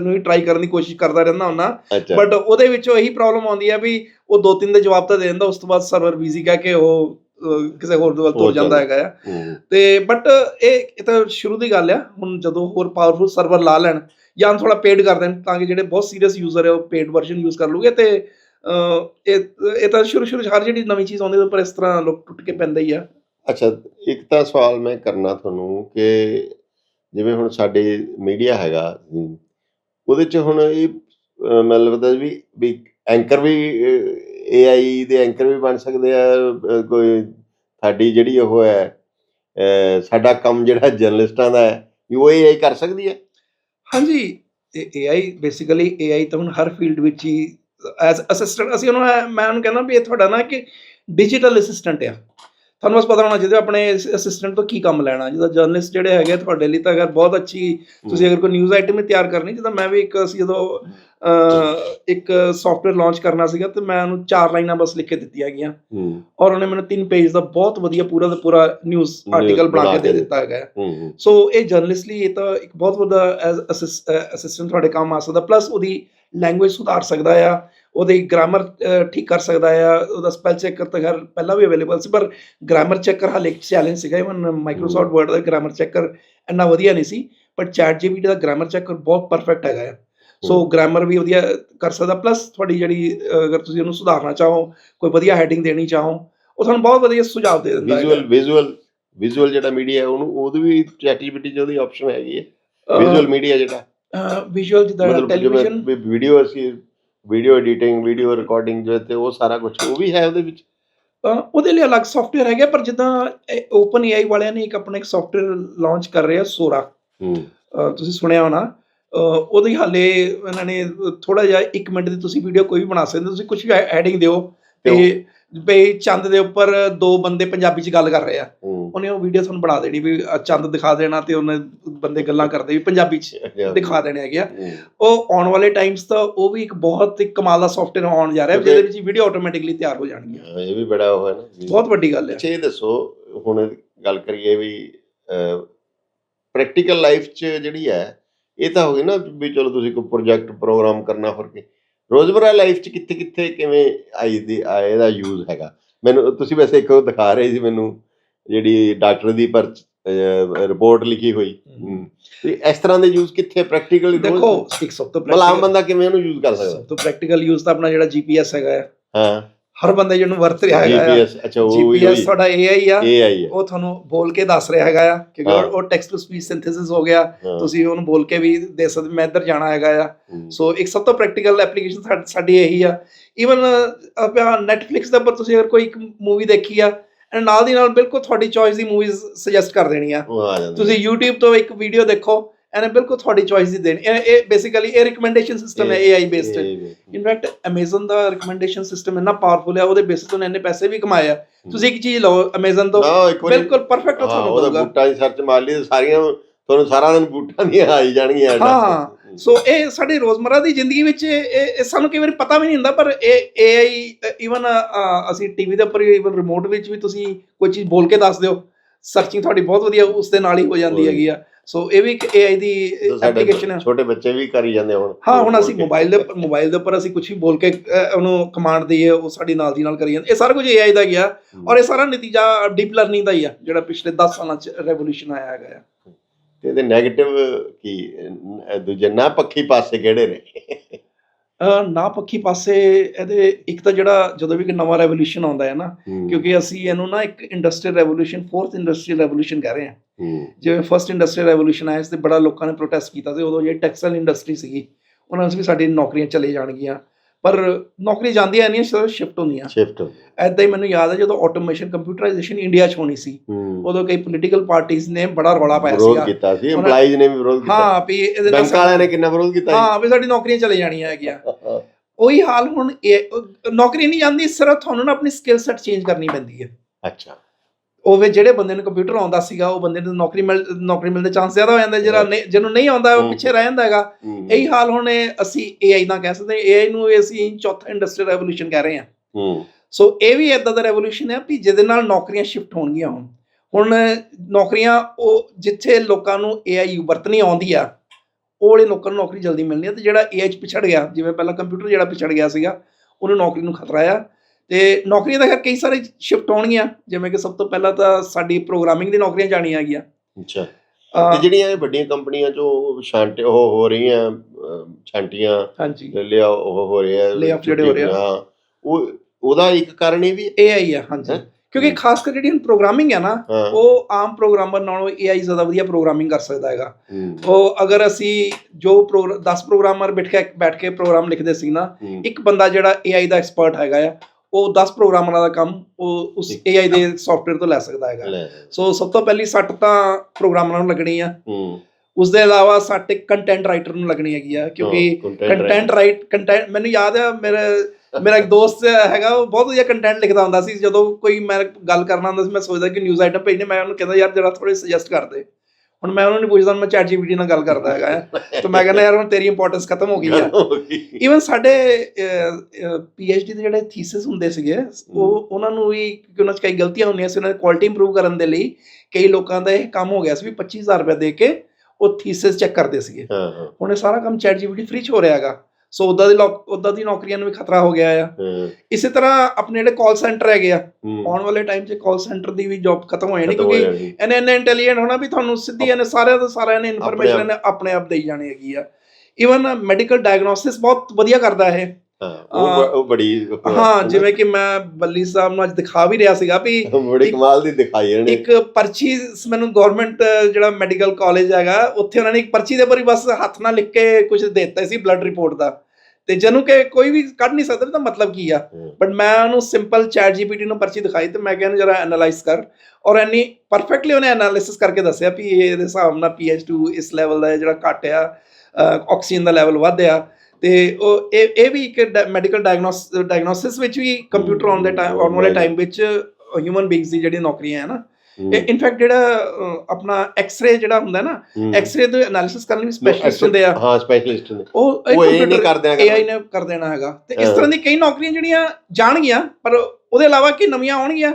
ਨੂੰ ਹੀ ਟਰਾਈ ਕਰਨ ਦੀ ਕੋਸ਼ਿਸ਼ ਕਰਦਾ ਰਹਿੰਦਾ ਹੁੰਨਾ ਬਟ ਉਹਦੇ ਵਿੱਚੋਂ ਇਹੀ ਪ੍ਰੋਬਲਮ ਆਉਂਦੀ ਹੈ ਵੀ ਉਹ ਦੋ ਤਿੰਨ ਦੇ ਜਵਾਬ ਤਾਂ ਦੇ ਦਿੰਦਾ ਉਸ ਤੋਂ ਬਾਅਦ ਸਰਵਰ ਬਿਜ਼ੀ ਕਹਿ ਕੇ ਉਹ ਕਿਸੇ ਹੋਰ ਦੇ ਵੱਲ ਤੁਰ ਜਾਂਦਾ। ਹੈਗਾ ਆ। ਤੇ ਬਟ ਇਹ ਇਹ ਤਾਂ ਸ਼ੁਰੂ ਦੀ ਗੱਲ ਆ ਹੁਣ ਜਦੋਂ ਹੋਰ ਪਾਵਰਫੁਲ ਸਰਵਰ ਲਾ ਲੈਣ ਜਾਂ ਥੋੜਾ ਪੇਡ ਕਰ ਦੇਣ ਤਾਂ ਕਿ ਜਿਹੜੇ ਬਹੁਤ ਸੀਰੀਅਸ ਯੂਜ਼ਰ ਹੈ ਉਹ ਪੇਡ ਵਰਜ਼ਨ ਯੂਜ਼ ਕਰ ਲੂਗੇ ਤੇ ਇਹ ਇਹ ਤਾਂ ਸ਼ੁਰੂ ਸ਼ੁਰੂ ਹਰ ਜਿਹੜੀ ਨਵੀਂ ਚੀਜ਼ ਆਉਂਦੀ ਉਹਦੇ ਉੱਪਰ ਇਸ ਤਰ੍ਹਾਂ ਲੋਕ ਟੁੱਟ ਕੇ ਪੈਂਦਾ ਹੀ ਆ। ਅੱਛਾ ਇੱਕ ਤਾਂ ਸਵਾਲ ਮੈਂ ਕਰਨਾ ਤੁਹਾਨੂੰ ਕਿ ਜਿਵੇਂ ਹੁਣ ਸਾਡੇ ਮੀਡੀਆ ਹੈਗਾ ਉਹਦੇ ਚ ਹੁਣ ਇਹ ਮੈਨੂੰ ਲੱਗਦਾ ਵੀ ਵੀ ਐਂਕਰ ਵੀ AI ਦੇ ਐਂਕਰ ਵੀ ਬਣ ਸਕਦੇ ਆ ਕੋਈ ਸਾਡੀ ਜਿਹੜੀ ਉਹ ਹੈ ਸਾਡਾ ਕੰਮ ਜਿਹੜਾ ਜਰਨਲਿਸਟਾਂ ਦਾ ਹੈ, ਵੀ ਉਹ AI ਕਰ ਸਕਦੀ ਹੈ? ਹਾਂਜੀ, ਇਹ AI ਬੇਸਿਕਲੀ AI ਤਾਂ ਹੁਣ ਹਰ ਫੀਲਡ ਵਿੱਚ ਹੀ ਐਜ਼ ਅਸਿਸਟੈਂਟ ਅਸੀਂ ਉਹਨੂੰ ਮੈਂ ਉਹਨੂੰ ਕਹਿੰਦਾ ਵੀ ਇਹ ਤੁਹਾਡਾ ਨਾ ਕਿ ਡਿਜੀਟਲ ਅਸਿਸਟੈਂਟ ਆ। ਤੁਹਾਨੂੰ ਬਸ ਪਤਾ ਹੋਣਾ ਚਾਹੀਦਾ ਆਪਣੇ ਅਸਿਸਟੈਂਟ ਤੋਂ ਕੀ ਕੰਮ ਲੈਣਾ ਜਿਹਦਾ ਜਰਨਲਿਸਟ ਜਿਹੜੇ ਹੈਗੇ ਤੁਹਾਡੇ ਲਈ ਤਾਂ ਅਗਰ ਬਹੁਤ ਅੱਛੀ ਤੁਸੀਂ ਅਗਰ ਕੋਈ ਨਿਊਜ਼ ਆਈਟਮ ਤਿਆਰ ਕਰਨੀ ਜਿੱਦਾਂ ਮੈਂ ਵੀ ਇੱਕ ਅਸੀਂ ਜਦੋਂ ਇੱਕ ਸੌਫਟਵੇਅਰ ਲਾਂਚ ਕਰਨਾ ਸੀਗਾ ਤੇ ਮੈਂ ਉਹਨੂੰ ਚਾਰ ਲਾਈਨਾਂ ਬਸ ਲਿਖ ਕੇ ਦਿੱਤੀਆਂ ਹੂੰ। ਔਰ ਉਹਨੇ ਮੈਨੂੰ ਤਿੰਨ ਪੇਜ ਦਾ ਬਹੁਤ ਵਧੀਆ ਪੂਰਾ ਦਾ ਪੂਰਾ ਨਿਊਜ਼ ਆਰਟੀਕਲ ਬਣਾ ਕੇ ਦੇ ਦਿੱਤਾ। ਹੈਗਾ। ਸੋ ਇਹ ਜਰਨਲਿਸਟ ਲਈ ਇਹ ਤਾਂ ਇੱਕ ਬਹੁਤ ਵੱਡਾ ਅਸਿਸਟੈਂਟ ਤੁਹਾਡੇ ਕੰਮ ਆ ਸਕਦਾ ਪਲੱਸ ਉਹਦੀ ਲੈਂਗੁਏਜ ਸੁਧਾਰ ਸਕਦਾ ਆ। ਉਹਦੀ ਗ੍ਰਾਮਰ ਠੀਕ ਕਰ ਸਕਦਾ ਆ ਉਹਦਾ ਸਪੈਲ ਚੈੱਕ ਤਾਂ ਖੈਰ ਪਹਿਲਾਂ ਵੀ ਅਵੇਲੇਬਲ ਸੀ ਪਰ ਗ੍ਰਾਮਰ ਚੈੱਕਰ ਹਾਲੇ ਚੈਲੰਜ ਸੀਗਾ ਇਵਨ ਮਾਈਕਰੋਸਾਫਟ ਵਰਡ ਦਾ ਗ੍ਰਾਮਰ ਚੈੱਕਰ ਇੰਨਾ ਵਧੀਆ ਨਹੀਂ ਸੀ ਪਰ ਚੈਟ ਜੀਪੀਟੀ ਦਾ ਗ੍ਰਾਮਰ ਚੈੱਕਰ ਬਹੁਤ ਪਰਫੈਕਟ ਹੈਗਾ ਆ। ਸੋ ਗ੍ਰਾਮਰ ਵੀ ਵਧੀਆ ਕਰ ਸਕਦਾ ਪਲੱਸ ਤੁਹਾਡੀ ਜਿਹੜੀ ਅਗਰ ਤੁਸੀਂ ਉਹਨੂੰ ਸੁਧਾਰਨਾ ਚਾਹੋ ਕੋਈ ਵਧੀਆ ਹੈਡਿੰਗ ਦੇਣੀ ਚਾਹੋ ਉਹ ਤੁਹਾਨੂੰ ਬਹੁਤ ਵਧੀਆ ਸੁਝਾਅ ਦੇ ਦਿੰਦਾ ਵਿਜ਼ੂਅਲ ਵਿਜ਼ੂਅਲ ਵਿਜ਼ੂਅਲ ਜਿਹੜਾ ਮੀਡੀਆ ਹੈ ਉਹਨੂੰ ਉਹਦੇ ਵੀ ਚੈਟਜੀਪੀਟੀ 'ਚ ਉਹਦੀ ਆਪਸ਼ਨ ਹੈਗੀ ਹੈ। ਹੈ ਵਿਜ਼ੂਅਲ ਮੀਡੀਆ ਜਿਹੜਾ। ਵਿਜ਼ੂਅਲ ਮਤਲਬ ਟੈਲੀਵਿਜ਼ਨ ਵੀਡੀਓ ਅਸੀਂ ਵੀਡੀਓ ਐਡੀਟਿੰਗ ਵੀਡੀਓ ਰਿਕਾਰਡਿੰਗ ਜੋ ਹੈ ਤੇ ਉਹ ਸਾਰਾ ਕੁਝ ਉਹ ਵੀ ਹੈ ਉਹਦੇ ਵਿੱਚ? ਉਹਦੇ ਲਈ ਅਲੱਗ ਸੌਫਟਵੇਅਰ ਹੈਗਾ ਪਰ ਜਿੱਦਾਂ ਓਪਨ ਏਆਈ ਵਾਲਿਆਂ ਨੇ ਇੱਕ ਆਪਣਾ ਇੱਕ ਸੌਫਟਵੇਅਰ ਲਾਂਚ ਕਰ ਰਿਹਾ ਸੋਰਾ ਤੁਸੀਂ ਸੁਣਿਆ ਹੋਣਾ। ਉਹਦੇ ਹਾਲੇ ਇਹਨਾਂ ਨੇ ਥੋੜਾ ਜਿਹਾ 1 ਮਿੰਟ ਦੀ ਤੁਸੀਂ ਵੀਡੀਓ ਕੋਈ ਵੀ ਬਣਾ ਸਕਦੇ ਹੋ ਤੁਸੀਂ ਕੁਝ ਵੀ ਐਡਿੰਗ ਦਿਓ ਤੇ ਬਈ ਚੰਦ ਦੇ ਉੱਪਰ ਦੋ ਬੰਦੇ ਪੰਜਾਬੀ ਚ ਗੱਲ ਕਰ ਰਹੇ ਆ। ਉਹਨੇ ਉਹ ਵੀਡੀਓ ਤੁਹਾਨੂੰ ਬਣਾ ਦੇਣੀ ਵੀ ਚੰਦ ਦਿਖਾ ਦੇਣਾ ਤੇ ਉਹਨੇ ਬੰਦੇ ਗੱਲਾਂ ਕਰਦੇ ਵੀ ਪੰਜਾਬੀ ਚ ਦਿਖਾ ਦੇਣੇ ਹੈਗੇ ਆ। ਉਹ ਆਉਣ ਵਾਲੇ ਟਾਈਮਸ ਤਾਂ ਉਹ ਵੀ ਇੱਕ ਬਹੁਤ ਇੱਕ ਕਮਾਲ ਦਾ ਸੌਫਟਵੇਅਰ ਆਉਣ ਜਾ ਰਿਹਾ ਜਿਹਦੇ ਵਿੱਚ ਵੀਡੀਓ ਆਟੋਮੈਟਿਕਲੀ ਤਿਆਰ ਹੋ ਜਾਣਗੀਆਂ। ਇਹ ਵੀ ਬੜਾ ਉਹ ਹੈ ਨਾ ਵੀ- ਬਹੁਤ ਵੱਡੀ ਗੱਲ ਹੈ। ਅੱਛਾ ਇਹ ਦੱਸੋ ਹੁਣ ਗੱਲ ਕਰੀਏ ਵੀ ਪ੍ਰੈਕਟੀਕਲ ਲਾਈਫ 'ਚ ਜਿਹੜੀ ਹੈ ਇਹ ਤਾਂ ਹੋ ਗਈ ਨਾ ਵੀ ਚਲੋ ਤੁਸੀਂ ਕੋਈ ਪ੍ਰੋਜੈਕਟ ਪ੍ਰੋਗਰਾਮ ਕਰਨਾ ਹੋਰ ਕੀ। ਰੋਜ਼ਮਰਾ ਲਾਈਫ 'ਚ ਕਿੱਥੇ ਕਿੱਥੇ ਕਿਵੇਂ ਆਈ ਦੀ ਇਹਦਾ ਯੂਜ਼ ਹੈਗਾ। ਮੈਨੂੰ ਤੁਸੀਂ ਵੈਸੇ ਇੱਕ ਦਿਖਾ ਰਹੇ ਸੀ ਮੈਨੂੰ ਜਿਹੜੀ ਡਾਕਟਰ ਦੀ ਪਰ ਰਿਪੋਰਟ ਲਿਖੀ ਹੋਈ। ਇਸ ਤਰ੍ਹਾਂ ਦੇ ਯੂਜ਼ ਕਿੱਥੇ ਪ੍ਰੈਕਟੀਕਲ ਦੇਖੋ ਇੱਕ ਸਭ ਤੋਂ ਆਮ practical- ਬੰਦਾ ਕਿਵੇਂ ਉਹਨੂੰ ਯੂਜ਼ ਕਰ ਸਕਦਾ? ਸਭ ਤੋਂ ਪ੍ਰੈਕਟੀਕਲ ਯੂਜ਼ ਤਾਂ ਆਪਣਾ ਜਿਹੜਾ ਜੀਪੀਐਸ ਹੈਗਾ ਹੈ। ਹਰ ਬੰਦੇ ਜਿਹਨੂੰ ਵਰਤ ਰਿਹਾ ਹੈਗਾ ਆ। ਜੀਪੀਐਸ ਅੱਛਾ ਉਹ ਜੀਪੀਐਸ ਤੁਹਾਡਾ ਏਆਈ ਆ। ਆਈ ਹੈ ਉਹ ਤੁਹਾਨੂੰ ਬੋਲ ਕੇ ਦੱਸ ਰਿਹਾ ਹੈਗਾ ਆ ਕਿਉਂਕਿ। ਉਹ- ਟੈਕਸਟ ਟੂ ਸਪੀਚ ਸਿੰਥੇਸਿਸ ਹੋ ਗਿਆ। ਤੁਸੀਂ ਉਹਨੂੰ ਬੋਲ ਕੇ ਵੀ ਦੇ ਸਕਦੇ ਮੈਂ ਇੱਧਰ ਜਾਣਾ ਹੈਗਾ ਆ। ਸੋ ਇੱਕ ਸਭ ਤੋਂ ਪ੍ਰੈਕਟੀਕਲ ਐਪਲੀਕੇਸ਼ਨ ਸਾਡੀ ਇਹੀ ਆ। ਈਵਨ ਆਪਾਂ ਨੈਟਫਲਿਕਸ ਦੇ ਉੱਪਰ ਤੁਸੀਂ ਅਗਰ ਕੋਈ ਮੂਵੀ ਦੇਖੀ ਆ and ਨਾਲ ਦੀ ਨਾਲ ਬਿਲਕੁਲ ਤੁਹਾਡੀ ਚੋਇਸ ਦੀ ਮੂਵੀਜ਼ ਸੁਜੈਸਟ ਕਰ ਦੇਣੀ ਆ ਆ ਤੁਸੀਂ YouTube ਤੋਂ ਇੱਕ ਵੀਡੀਓ ਦੇਖੋ। ਇਹਨੇ ਬਿਲਕੁਲ ਤੁਹਾਡੀ ਚੋਇਸ ਦੀ ਦੇਣੀ ਇਹ ਇਹ ਬੇਸਿਕਲੀ ਇਹ ਰਿਕਮੈਂਡੇਸ਼ਨ ਸਿਸਟਮ ਹੈ AI based in fact Amazon ਦਾ ਰਿਕਮੈਂਡੇਸ਼ਨ ਸਿਸਟਮ ਇੰਨਾ ਪਾਵਰਫੁਲ ਹੈ ਉਹਦੇ ਬੇਸਿਸ ਤੋਂ ਇਹਨੇ ਪੈਸੇ ਵੀ ਕਮਾਏ ਆ। ਤੁਸੀਂ ਇੱਕ ਚੀਜ਼ ਲਓ Amazon ਤੋਂ ਬਿਲਕੁਲ ਪਰਫੈਕਟ ਤੁਹਾਨੂੰ ਉਹਦਾ ਦਊਗਾ ਬੂਟਾਂ ਦੀ ਸਰਚ ਮਾਰ ਲਈ ਸਾਰੀਆਂ ਤੁਹਾਨੂੰ ਸਾਰਾ ਦਿਨ ਬੂਟਾਂ ਦੀਆਂ ਆਈ ਜਾਣਗੀਆਂ ਐਡਾਂ। ਹਾਂ, ਸੋ ਇਹ ਸਾਡੀ ਰੋਜ਼ਮਰਾ ਦੀ ਜ਼ਿੰਦਗੀ ਵਿੱਚ ਇਹ ਸਾਨੂੰ ਕਈ ਵਾਰੀ ਪਤਾ ਵੀ ਨਹੀਂ ਹੁੰਦਾ ਪਰ ਇਹ AI ਇਵਨ ਅਸੀਂ ਟੀਵੀ ਦੇ ਉੱਪਰ ਇਵਨ ਰਿਮੋਟ ਵਿੱਚ ਵੀ ਤੁਸੀਂ ਕੋਈ ਚੀਜ਼ ਬੋਲ ਕੇ ਦੱਸ ਦਿਓ। ਸਰਚਿੰਗ ਤੁਹਾਡੀ ਬਹੁਤ ਵਧੀਆ ਉਸ ਦੇ ਨਾਲ ਹੀ ਹੋ ਜਾਂਦੀ। ਹੈਗੀ ਆ। ਸੋ ਇਹ ਵੀ ਇੱਕ AI ਦੀ ਐਪਲੀਕੇਸ਼ਨ ਹੈ। ਛੋਟੇ ਬੱਚੇ ਵੀ ਕਰੀ ਜਾਂਦੇ ਹੁਣ। ਹਾਂ ਹੁਣ ਅਸੀਂ। ਮੋਬਾਈਲ ਦੇ ਮੋਬਾਈਲ ਦੇ ਉੱਪਰ ਅਸੀਂ ਕੁਝ ਵੀ ਬੋਲ ਕੇ ਉਹਨੂੰ ਕਮਾਂਡ ਦਈਏ ਉਹ ਸਾਡੀ ਨਾਲ ਦੀ ਨਾਲ ਕਰੀ ਜਾਂਦਾ। ਇਹ ਸਾਰਾ ਕੁਝ AI ਦਾ ਹੀ ਆ। ਹੂੰ। ਔਰ ਇਹ ਸਾਰਾ ਨਤੀਜਾ ਡੀਪ ਲਰਨਿੰਗ ਦਾ ਹੀ ਆ ਜਿਹੜਾ ਪਿਛਲੇ 10 ਸਾਲਾਂ ਚ ਰੈਵੋਲੂਸ਼ਨ ਆਇਆ ਹੈਗਾ ਤੇ ਇਹਦੇ 네ਗੇਟਿਵ ਕੀ ਦੂਜੇ ਨਾ ਪੱਖੀ ਪਾਸੇ ਕਿਹੜੇ ਨੇ? ਨਾ ਪੱਖੀ ਪਾਸੇ ਇਹਦੇ ਇੱਕ ਤਾਂ ਜਿਹੜਾ ਜਦੋਂ ਵੀ ਕੋਈ ਨਵਾਂ ਰੈਵੋਲੂਸ਼ਨ ਆਉਂਦਾ ਹੈ ਨਾ ਕਿਉਂਕਿ ਅਸੀਂ ਇਹਨੂੰ ਨਾ ਇੱਕ industrial revolution fourth industrial revolution ਕਹਿ ਰਹੇ ਹਾਂ। ਜਿਵੇਂ ਫਰਸਟ ਇੰਡਸਟਰੀਅਲ ਰੈਵੋਲੂਸ਼ਨ ਆਇਆ ਸੀ ਤੇ ਬੜਾ ਲੋਕਾਂ ਨੇ ਪ੍ਰੋਟੈਸਟ ਕੀਤਾ ਤੇ ਉਦੋਂ ਜਿਹੜੀ ਟੈਕਸਟਾਈਲ ਇੰਡਸਟਰੀ ਸੀਗੀ ਉਹਨਾਂ ਵਿੱਚ ਵੀ ਸਾਡੀ ਨੌਕਰੀਆਂ ਚਲੇ ਜਾਣਗੀਆਂ। ਪਰ ਨੌਕਰੀ ਜਾਂਦੀਆਂ ਨਹੀਂ ਸਿਰਫ ਸ਼ਿਫਟ ਹੁੰਦੀਆਂ। ਸ਼ਿਫਟ ਐਦਾਂ ਹੀ ਮੈਨੂੰ ਯਾਦ ਹੈ ਜਦੋਂ ਆਟੋਮੇਸ਼ਨ ਕੰਪਿਊਟਰਾਈਜੇਸ਼ਨ ਇੰਡੀਆ 'ਚ ਹੋਣੀ ਸੀ। ਉਦੋਂ ਕਈ ਪੋਲੀਟੀਕਲ ਪਾਰਟੀਆਂ ਨੇ ਬੜਾ ਰੌਲਾ ਪਾਇਆ ਵਿਰੋਧ ਸੀਗਾ। ਕੀਤਾ ਸੀ EMPLOYEES ਨੇ ਵੀ ਵਿਰੋਧ ਕੀਤਾ। ਹਾਂ ਵੀ ਇਹਦੇ ਨਾਲ ਵਾਲਿਆਂ ਨੇ ਕਿੰਨਾ ਵਿਰੋਧ ਕੀਤਾ ਹਾਂ ਵੀ ਸਾਡੀ ਨੌਕਰੀਆਂ ਚਲੇ ਜਾਣੀਆਂ ਹੈਗੀਆਂ। ਉਹੀ ਹਾਲ ਹੁਣ ਨੌਕਰੀ ਨਹੀਂ ਜਾਂਦੀ ਸਿਰਫ ਤੁਹਾਨੂੰ ਨਾ ਆਪਣੀ ਸਕਿੱਲ ਸੈਟ ਚੇਂਜ ਕਰਨੀ ਪੈਂਦੀ ਹੈ। ਅੱਛਾ। ਉਹ ਵੀ ਜਿਹੜੇ ਬੰਦੇ ਨੂੰ ਕੰਪਿਊਟਰ ਆਉਂਦਾ ਸੀਗਾ ਉਹ ਬੰਦੇ ਨੂੰ ਨੌਕਰੀ ਮਿਲ ਨੌਕਰੀ ਮਿਲਣ ਦੇ ਚਾਂਸ ਜ਼ਿਆਦਾ ਹੋ ਜਾਂਦੇ ਜਿਹੜਾ ਜਿਹਨੂੰ ਨਹੀਂ ਆਉਂਦਾ ਉਹ। ਪਿੱਛੇ ਰਹਿ ਜਾਂਦਾ ਹੈਗਾ। ਇਹੀ ਹਾਲ ਹੁਣ ਅਸੀਂ AI ਨਾਲ ਕਹਿ ਸਕਦੇ AI ਨੂੰ ਅਸੀਂ ਚੌਥਾ ਇੰਡਸਟਰੀਅਲ ਰੈਵੋਲੂਸ਼ਨ ਕਹਿ ਰਹੇ ਹਾਂ। ਸੋ ਇਹ ਵੀ ਇਦਾਂ ਦਾ ਰੈਵੋਲੂਸ਼ਨ ਹੈ ਵੀ ਜਿਹਦੇ ਨਾਲ ਨੌਕਰੀਆਂ ਸ਼ਿਫਟ ਹੋਣਗੀਆਂ ਹੁਣ। ਹੁਣ ਨੌਕਰੀਆਂ ਉਹ ਜਿੱਥੇ ਲੋਕਾਂ ਨੂੰ AI ਵਰਤਣੀ ਆਉਂਦੀ ਆ ਉਹ ਵਾਲੇ ਲੋਕਾਂ ਨੂੰ ਨੌਕਰੀ ਜਲਦੀ ਮਿਲਣੀ ਹੈ ਤੇ ਜਿਹੜਾ 'ਚ ਪਿਛੜ ਗਿਆ ਜਿਵੇਂ ਪਹਿਲਾਂ ਕੰਪਿਊਟਰ ਜਿਹੜਾ ਪਿਛੜ ਗਿਆ ਸੀਗਾ ਉਹਨੂੰ ਨੌਕਰੀ ਨੂੰ ਖਤਰਾ ਆ। ਤੇ ਨੌਕਰੀਆਂ ਤਾਂ ਖੈਰ ਕਈ ਸਾਰੇ ਸ਼ਿਫਟ ਹੋਣਗੀਆਂ ਜਿਵੇਂ ਕਿ ਸਭ ਤੋਂ ਪਹਿਲਾਂ ਤਾਂ ਸਾਡੀ ਪ੍ਰੋਗਰਾਮਿੰਗ ਦੀ ਨੌਕਰੀਆਂ ਜਾਣੀਆਂ ਗਈਆਂ। ਅੱਛਾ। ਤੇ ਜਿਹੜੀਆਂ ਇਹ ਵੱਡੀਆਂ ਕੰਪਨੀਆਂ ਚੋਂ ਛਾਂਟੇ ਉਹ ਹੋ ਰਹੀਆਂ ਛਾਂਟੀਆਂ ਹਾਂਜੀ। ਲਿਆ ਉਹ ਹੋ ਰਿਹਾ Layoff ਜਿਹੜੇ ਹੋ ਰਹੇ ਆ। ਉਹ ਉਹਦਾ ਇੱਕ ਕਾਰਨ ਇਹ ਵੀ AI ਆ ਹਾਂਜੀ? ਕਿਉਂਕਿ ਖਾਸ ਕਰ ਜਿਹੜੀ ਪ੍ਰੋਗਰਾਮਿੰਗ ਹੈ ਨਾ ਉਹ ਆਮ ਪ੍ਰੋਗਰਾਮਰ ਨਾਲੋਂ AI ਜ਼ਿਆਦਾ ਵਧੀਆ ਪ੍ਰੋਗਰਾਮਿੰਗ ਕਰ ਸਕਦਾ ਹੈਗਾ। ਉਹ ਅਗਰ ਅਸੀਂ ਜੋ 10 ਪ੍ਰੋਗਰਾਮਰ ਬੈਠ ਕੇ ਬੈਠ ਕੇ ਪ੍ਰੋਗਰਾਮ ਲਿਖਦੇ ਸੀ ਨਾ ਇੱਕ ਬੰਦਾ ਜਿਹੜਾ AI ਦਾ ਐਕਸਪਰਟ ਹੈਗਾ ਆ ਉਹ 10 ਪ੍ਰੋਗਰਾਮਰਾਂ ਦਾ ਕੰਮ ਉਹ ਉਸ ਇੱਕ- AI ਦੇ ਸੌਫਟਵੇਅਰ ਤੋਂ ਲੈ ਸਕਦਾ ਹੈਗਾ। ਸੋ ਸਭ ਤੋਂ ਪਹਿਲੀ ਸੱਟ ਤਾਂ ਪ੍ਰੋਗਰਾਮਰਾਂ ਨੂੰ ਲੱਗਣੀ ਆ। ਹੂੰ। ਉਸ ਦੇ ਇਲਾਵਾ ਸਾਡੇ ਕੰਟੈਂਟ ਰਾਈਟਰ ਨੂੰ ਲੱਗਣੀ ਹੈਗੀ ਆ ਕਿਉਂਕਿ ਕੰਟੈਂਟ ਰਾਈਟ ਕੰਟੈਂਟ ਮੈਨੂੰ ਯਾਦ ਆ ਮੇਰਾ ਮੇਰਾ ਇੱਕ ਦੋਸਤ ਹੈਗਾ ਉਹ ਬਹੁਤ ਵਧੀਆ ਕੰਟੈਂਟ ਲਿਖਦਾ ਹੁੰਦਾ ਸੀ। ਜਦੋਂ ਕੋਈ ਮੈਂ ਗੱਲ ਕਰਨਾ ਹੁੰਦਾ ਸੀ ਮੈਂ ਸੋਚਦਾ ਕਿ ਨਿਊਜ਼ ਆਈਟਮ ਭੇਜਣੇ ਮੈਂ ਉਹਨੂੰ ਕਹਿੰਦਾ ਯਾਰ ਜਰਾ ਥੋੜੇ ਸੁਜੈਸਟ ਕਰ ਦੇ। ਹੁਣ ਮੈਂ ਉਹਨਾਂ ਨੂੰ ਪੁੱਛਦਾ ਮੈਂ ਚੈਟ ਜੀਪੀਟੀ ਨਾਲ ਗੱਲ ਕਰਦਾ ਹੈਗਾ। ਤੇ ਮੈਂ ਕਹਿੰਦਾ ਯਾਰ ਹੁਣ ਤੇਰੀ ਇੰਪੋਰਟੈਂਸ ਖਤਮ ਹੋ ਗਈ ਆ। ਈਵਨ ਸਾਡੇ ਪੀਐਚਡੀ ਦੇ ਜਿਹੜੇ ਥੀਸਿਸ ਹੁੰਦੇ ਸੀਗੇ ਉਹ ਉਹਨਾਂ ਨੂੰ ਵੀ ਕਿਉਂਕਿ ਉਹਨਾਂ 'ਚ ਕਈ ਗਲਤੀਆਂ ਹੁੰਦੀਆਂ ਸੀ ਉਹਨਾਂ ਦੀ ਕੁਆਲਿਟੀ ਇੰਪਰੂਵ ਕਰਨ ਦੇ ਲਈ ਕਈ ਲੋਕਾਂ ਦਾ ਇਹ ਕੰਮ ਹੋ ਗਿਆ ਸੀ ਵੀ 25000 ਰੁਪਏ ਦੇ ਕੇ ਉਹ ਥੀਸਿਸ ਚੈੱਕ ਕਰਦੇ ਸੀਗੇ। ਹੁਣ ਇਹ ਸਾਰਾ ਕੰਮ ਚੈਟ ਜੀਪੀਟੀ ਫ੍ਰੀ ਚ ਹੋ ਰਿਹਾ ਹੈਗਾ। ਸੋ ਉਦਾਂ ਦੀ ਉਦਾਂ ਦੀ ਨੌਕਰੀਆਂ ਨੂੰ ਵੀ ਖਤਰਾ ਹੋ ਗਿਆ ਆ। ਇਸੇ ਤਰ੍ਹਾਂ ਆਪਣੇ ਜਿਹੜੇ ਕਾਲ ਸੈਂਟਰ ਹੈਗੇ ਆ। ਆਉਣ ਵਾਲੇ ਟਾਈਮ 'ਚ ਕਾਲ ਸੈਂਟਰ ਦੀ ਵੀ ਜੌਬ ਖਤਮ ਹੋ ਜਾਣੀ ਕਿਉਂਕਿ। ਇਹਨੇ ਇਹਨੇ ਇੰਟੈਲੀਜੈਂਟ ਹੋਣਾ ਵੀ ਤੁਹਾਨੂੰ ਸਿੱਧੀ ਇਹਨੇ ਸਾਰਿਆਂ ਦਾ ਸਾਰਿਆਂ ਨੇ ਇਨਫੋਰਮੇਸ਼ਨ ਆਪਣੇ ਆਪ ਦੇਈ ਜਾਣੀ ਹੈਗੀ ਆ। ਈਵਨ ਮੈਡੀਕਲ ਡਾਇਗਨੋਸਿਸ ਬਹੁਤ ਵਧੀਆ ਕਰਦਾ ਇਹ। ਉਹ ਬੜੀ ਹਾਂ ਜਿਵੇਂ ਕਿ ਮੈਂ ਬੱਲੀ ਸਾਹਿਬ ਨੂੰ ਅੱਜ ਦਿਖਾ ਵੀ ਰਿਹਾ ਸੀਗਾ ਵੀ ਬੜੀ ਕਮਾਲ ਦੀ ਦਿਖਾਈ ਇਹਨੇ। ਇੱਕ ਪਰਚੀ ਮੈਨੂੰ ਗਵਰਨਮੈਂਟ ਜਿਹੜਾ ਮੈਡੀਕਲ ਕਾਲਜ ਹੈਗਾ ਉੱਥੇ ਉਹਨਾਂ ਨੇ ਇੱਕ ਪਰਚੀ ਦੇ ਉੱਪਰ ਹੀ ਬਸ ਹੱਥ ਨਾਲ ਲਿਖ ਕੇ ਕੁਝ ਦੇ ਦਿੱਤਾ ਸੀ ਬਲੱਡ ਰਿਪੋਰਟ ਦਾ। ਤੇ ਜਨੂੰ ਕਿ ਕੋਈ ਵੀ ਕੱਢ ਨਹੀਂ ਸਕਦਾ ਤਾਂ ਮਤਲਬ ਕੀ ਆ। ਬਟ ਮੈਂ ਉਹਨੂੰ ਸਿੰਪਲ ਚੈਟ ਜੀਪੀਟੀ ਨੂੰ ਪਰਚੀ ਦਿਖਾਈ ਤੇ ਮੈਂ ਕਿਹਾ ਇਹਨੂੰ ਜਰਾ ਐਨਾਲਾਈਜ਼ ਕਰ। ਔਰ ਐਨੀ ਪਰਫੈਕਟਲੀ ਉਹਨੇ ਐਨਾਲਿਸਿਸ ਕਰਕੇ ਦੱਸਿਆ ਵੀ ਇਹ ਇਹਦੇ ਹਿਸਾਬ ਨਾਲ pH2 ਇਸ ਲੈਵਲ ਦਾ ਜਿਹੜਾ ਘੱਟ ਆ ਆਕਸੀਜਨ ਦਾ ਲੈਵਲ ਵੱਧ ਆ। ਤੇ ਉਹ ਇਹ ਇਹ ਵੀ ਇੱਕ ਮੈਡੀਕਲ ਡਾਇਗਨੋਸਿਸ ਵਿੱਚ ਵੀ ਕੰਪਿਊਟਰ ਆਨ ਦੇ ਟਾਈਮ ਆਉਣ ਵਾਲੇ ਟਾਈਮ ਵਿੱਚ ਹਿਊਮਨ ਬੀਇੰਗਸ ਦੀ ਜਿਹੜੀ ਨੌਕਰੀਆਂ ਹੈ ਨਾ ਹੂੰ। ਇਨਫੈਕਟ ਜਿਹੜਾ ਆਪਣਾ ਐਕਸ-ਰੇ ਜਿਹੜਾ ਹੁੰਦਾ ਨਾ। ਐਕਸ-ਰੇ ਦੇ ਐਨਾਲਿਸਿਸ ਕਰਨ ਲਈ ਸਪੈਸ਼ਲਿਸਟ ਹੁੰਦੇ ਆ ਹਾਂ ਸਪੈਸ਼ਲਿਸਟ ਨੇ ਉਹ ਇਹ ਨਹੀਂ ਕਰ ਦੇਣਾ AI ਨੇ ਕਰ ਦੇਣਾ ਹੈਗਾ ਤੇ ਇਸ। ਤਰ੍ਹਾਂ ਦੀ ਕਈ ਨੌਕਰੀਆਂ ਜਿਹੜੀਆਂ ਜਾਣਗੀਆਂ ਪਰ ਉਹਦੇ ਇਲਾਵਾ ਕਿ ਨਵੀਆਂ ਆਉਣਗੀਆਂ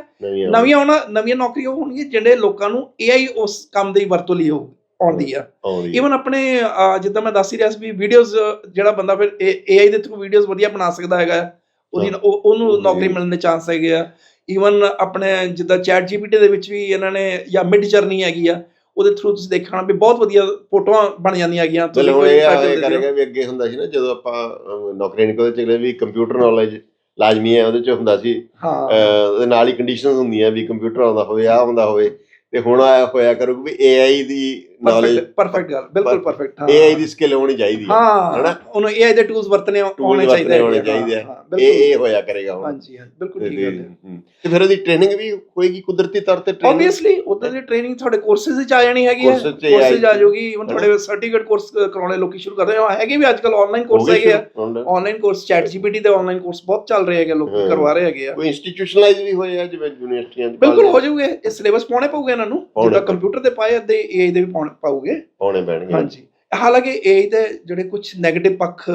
ਨਵੀਆਂ ਆਉਣਾ ਨਵੀਆਂ ਨੌਕਰੀਆਂ ਹੋਣਗੀਆਂ ਜਿਹੜੇ ਲੋਕਾਂ ਨੂੰ AI ਉਸ ਕੰਮ ਦੀ ਵਰਤੋਂ ਲਈ ਹੋ ਆਉਂਦੀ ਆ। ਆਉਂਦੀ ਈਵਨ ਆਪਣੇ ਅਹ, ਜਿੱਦਾਂ ਮੈਂ ਦੱਸ ਹੀ ਰਿਹਾ ਸੀ ਵੀ ਵੀਡੀਓਜ਼ ਜਿਹੜਾ ਬੰਦਾ ਫਿਰ AI ਦੇ ਥਰੂ ਵੀਡੀਓਜ਼ ਵਧੀਆ ਬਣਾ ਸਕਦਾ ਹੈਗਾ ਉਹਦੀ ਹਾਂ। ਉਹ- ਉਹਨੂੰ ਉਹਦੀ- ਨੌਕਰੀ ਮਿਲਣ ਦੇ ਚਾਂਸ ਹੈਗੇ ਆ। ਈਵਨ ਆਪਣੇ ਜਿੱਦਾਂ ਚੈਟ ਜੀਪੀਟੀ ਦੇ ਵਿੱਚ ਵੀ ਇਹਨਾਂ ਨੇ ਜਾਂ ਮਿਡ ਜਰਨੀ ਹੈਗੀ ਆ ਉਹਦੇ ਥਰੂ ਤੁਸੀਂ ਦੇਖਣਾ ਵੀ ਬਹੁਤ ਵਧੀਆ ਫੋਟੋਆਂ ਬਣ ਜਾਂਦੀਆਂ ਹੈਗੀਆਂ। ਹੁਣ ਕੋਈ ਇਹ title ਦਿਓ। ਕਰੇਗਾ ਵੀ ਅੱਗੇ ਹੁੰਦਾ ਸੀ ਨਾ ਜਦੋਂ ਆਪਾਂ ਅਹ, ਨੌਕਰੀ ਨਿਕਲਦੇ ਚਲੇ ਵੀ ਕੰਪਿਊਟਰ ਨੌਲੇਜ ਲਾਜ਼ਮੀ ਹੈ ਉਹਦੇ ਚ ਹੁੰਦਾ ਸੀ। ਹਾਂ। ਅਹ, ਉਹਦੇ ਨਾਲ ਹੀ ਕੰਡੀਸ਼ਨਸ ਹੁੰਦੀਆਂ ਵੀ ਕੰਪਿਊਟਰ ਆਉਂਦਾ ਹੋਵੇ ਆ ਆਉਂਦਾ ਹੋਵੇ। ਤੇ ਹੁਣ ਆਇਆ ਹੋਇਆ ਕਰੂਗਾ ਵੀ AI ਦੀ ਨੌਲੇਜ ਪਰਫੈਕਟ ਗੱਲ ਬਿਲਕੁਲ ਪਰਫੈਕਟ ਹਾਂ। AI ਦੀ ਸਕਿੱਲ ਹੋਣੀ ਚਾਹੀਦੀ ਹੈ ਹਾਂ ਹੈਨਾ? ਉਹਨੂੰ AI ਦੇ ਟੂਲਸ ਵਰਤਨੇ ਆਉਣੇ ਵਰਤਣੇ ਚਾਹੀਦੇ ਹੋਣੇ ਚਾਹੀਦੇ ਆ। ਹਾਂ, ਹਾਂ, ਇਹ ਇਹ ਹੋਇਆ ਕਰੇਗਾ ਹੁਣ। ਹਾਂਜੀ ਹਾਂਜੀ ਬਿਲਕੁਲ ਠੀਕ ਗੱਲ ਹੈ। ਤੇ ਫਿਰ ਉਹਦੀ ਟ੍ਰੇਨਿੰਗ ਵੀ ਹੋਏਗੀ ਕੁਦਰਤੀ ਤੌਰ ਤੇ ਟ੍ਰੇਨਿੰਗ ਆਬਵੀਅਸਲੀ ਉਦੋਂ ਦੀ ਟ੍ਰੇਨਿੰਗ ਤੁਹਾਡੇ ਕੋਰਸਸ ਵਿੱਚ ਆ ਜਾਣੀ ਹੈਗੀ ਹੈ ਕੋਰਸਸ ਆ। ਜਾਊਗੀ। ਹੁਣ ਤੁਹਾਡੇ ਸਰਟੀਫਿਕੇਟ ਕੋਰਸ ਕਰਾਉਣੇ ਲੋਕੀ ਸ਼ੁਰੂ ਕਰਦੇ ਆ। ਹੈਗੇ ਵੀ ਅੱਜਕੱਲ ਆਨਲਾਈਨ ਕੋਰਸ ਹੈਗੇ ਆ। ਆਨਲਾਈਨ ਕੋਰਸ ਚੈਟ ਜੀਪੀਟੀ ਦੇ ਆਨਲਾਈਨ ਕੋਰਸ ਬਹੁਤ ਚੱਲ ਰਹੇ ਹੈਗੇ ਲੋਕੀ ਹਾਂ। ਕਰਵਾ ਰਹੇ ਹੈਗੇ ਆ। ਕੋਈ ਇੰਸਟੀਟਿਊਸ਼ਨਲਾਈਜ਼ ਵੀ ਹੋਏ ਆ ਜਿਵੇਂ ਯੂਨੀਵਰਸਿਟੀਆਂ ਬਿਲਕੁਲ ਹੋ ਜਾਊਗੇ। ਇਹ ਸਿਲੇਬਸ ਪਾਉਣੇ ਪਊਗੇ ਇਹਨਾਂ ਨੂੰ। ਜਿੱਦਾਂ ਕੰਪਿਊਟਰ ਦੇ ਪਾਏ ਤੇ ਏਆਈ ਦੇ ਵੀ ਪਾਉਣੇ ਪਾਉਗੇ। ਪਾਉਣੇ ਪੈਣਗੇ। ਹਾਂਜੀ। ਹਾਲਾਂਕਿ ਏਆਈ ਦੇ ਜਿਹੜੇ ਕੁਝ 네ਗੇਟਿਵ ਪੱਖ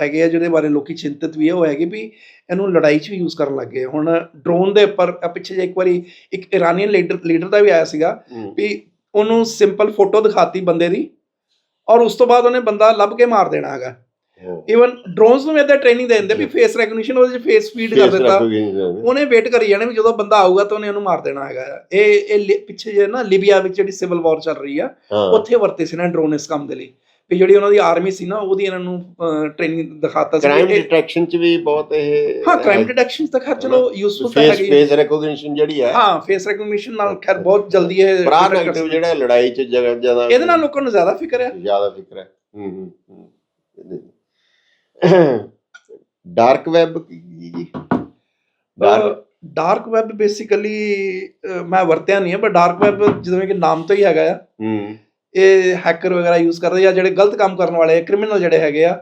ਹੈਗੇ ਆ ਜਿਹਦੇ ਬਾਰੇ ਲੋਕੀ ਚਿੰਤਤ ਵੀ ਉਹ ਹੈਗੇ ਵੀ ਇਹਨੂੰ ਲੜਾਈ 'ਚ ਵੀ ਯੂਜ਼ ਕਰਨ ਲੱਗੇ ਹੁਣ ਡਰੋਨ ਦੇ ਉੱਪਰ ਪਿੱਛੇ ਜੇ ਇੱਕ ਵਾਰੀ ਇੱਕ ਇਰਾਨੀਅਨ ਲੀਡਰ ਲੀਡਰ ਦਾ ਵੀ ਆਇਆ ਸੀਗਾ ਵੀ ਉਹਨੂੰ ਸਿੰਪਲ ਫੋਟੋ ਦਿਖਾਤੀ ਬੰਦੇ ਦੀ ਔਰ ਉਸ ਤੋਂ ਬਾਅਦ ਉਹਨੇ ਬੰਦਾ ਲੱਭ ਕੇ ਮਾਰ ਦੇਣਾ ਹੈਗਾ। ਹਾਂ। ਇਵਨ ਡਰੋਨਸ ਨੂੰ ਵੀ ਇਦਾਂ ਟ੍ਰੇਨਿੰਗ ਦੇ ਦਿੰਦੇ ਵੀ ਫੇਸ ਰੈਕਗਨੀਸ਼ਨ ਉਹਦੇ 'ਚ ਫੇਸ ਫੀਡ ਕਰ ਦਿੱਤਾ। ਉਹਨੇ ਵੇਟ ਕਰੀ ਜਾਣਾ ਵੀ ਜਦੋਂ ਬੰਦਾ ਆਊਗਾ ਤਾਂ ਉਹਨੇ ਉਹਨੂੰ ਮਾਰ ਦੇਣਾ ਹੈਗਾ। ਆ। ਇਹ ਇਹ ਪਿੱਛੇ ਜੇ ਨਾ ਲਿਬੀਆ ਵਿੱਚ ਜਿਹੜੀ ਸਿਵਲ ਵਾਰ ਚੱਲ ਰਹੀ ਆ ਉੱਥੇ ਵਰਤੇ ਸੀ ਨਾ ਡਰੋਨ ਇਸ ਕੰਮ ਦੇ ਲਈ। ਵੀ ਜਿਹੜੀ ਉਹਨਾਂ ਦੀ ਆਰਮੀ ਸੀ ਨਾ ਉਹਦੀ ਇਹਨਾਂ ਨੂੰ ਟ੍ਰੇਨਿੰਗ ਦਿਖਾਤਾ ਸੀ। ਕ੍ਰਾਈਮ ਡਿਟੈਕਸ਼ਨ ਚ ਵੀ ਬਹੁਤ ਇਹ ਹਾਂ ਕ੍ਰਾਈਮ ਡਿਟੈਕਸ਼ਨ ਤਾਂ ਖੈਰ ਚਲੋ ਯੂਸਫੁਲ ਤਾਂ ਫੇਸ ਹੈਗੀ ਫੇਸ ਰੈਕੋਗਨੀਸ਼ਨ ਜਿਹੜੀ ਹੈ ਹਾਂ ਫੇਸ ਰੈਕਗਨੀਸ਼ਨ ਨਾਲ ਖੈਰ ਬਹੁਤ ਜਲਦੀ ਇਹ ਕਰ ਨੈਗੇਟਿਵ। ਜਿਹੜਾ ਲੜਾਈ ਚ ਜਗ੍ਹਾ ਜ਼ਿਆਦਾ ਇਹਦੇ ਨਾਲ ਲੋਕਾਂ ਨੂੰ ਜ਼ਿਆਦਾ ਫਿਕਰ ਹੈ। ਜ਼ਿਆਦਾ ਫਿਕਰ ਹੈ। ਹੂੰ ਹੂੰ ਹੂੰ। ਡਾਰਕ ਵੈਬ ਕੀ ਜੀ? ਡਾਰਕ ਡਾਰਕ ਵੈਬ ਬੇਸਿਕਲੀ ਮੈਂ ਵਰਤਿਆ ਨਹੀਂ ਹੈ ਪਰ ਡਾਰਕ ਵੈਬ ਜਿਵੇਂ ਕਿ ਨਾਮ ਤੋਂ ਹੀ ਹੈਗਾ ਆ। ਹੂੰ। ਇਹ ਹੈਕਰ ਵਗੈਰਾ ਯੂਜ਼ ਕਰਦੇ ਜਾਂ ਜਿਹੜੇ ਗਲਤ ਕੰਮ ਕਰਨ ਵਾਲੇ ਕ੍ਰਿਮੀਨਲ ਜਿਹੜੇ ਹੈਗੇ ਆ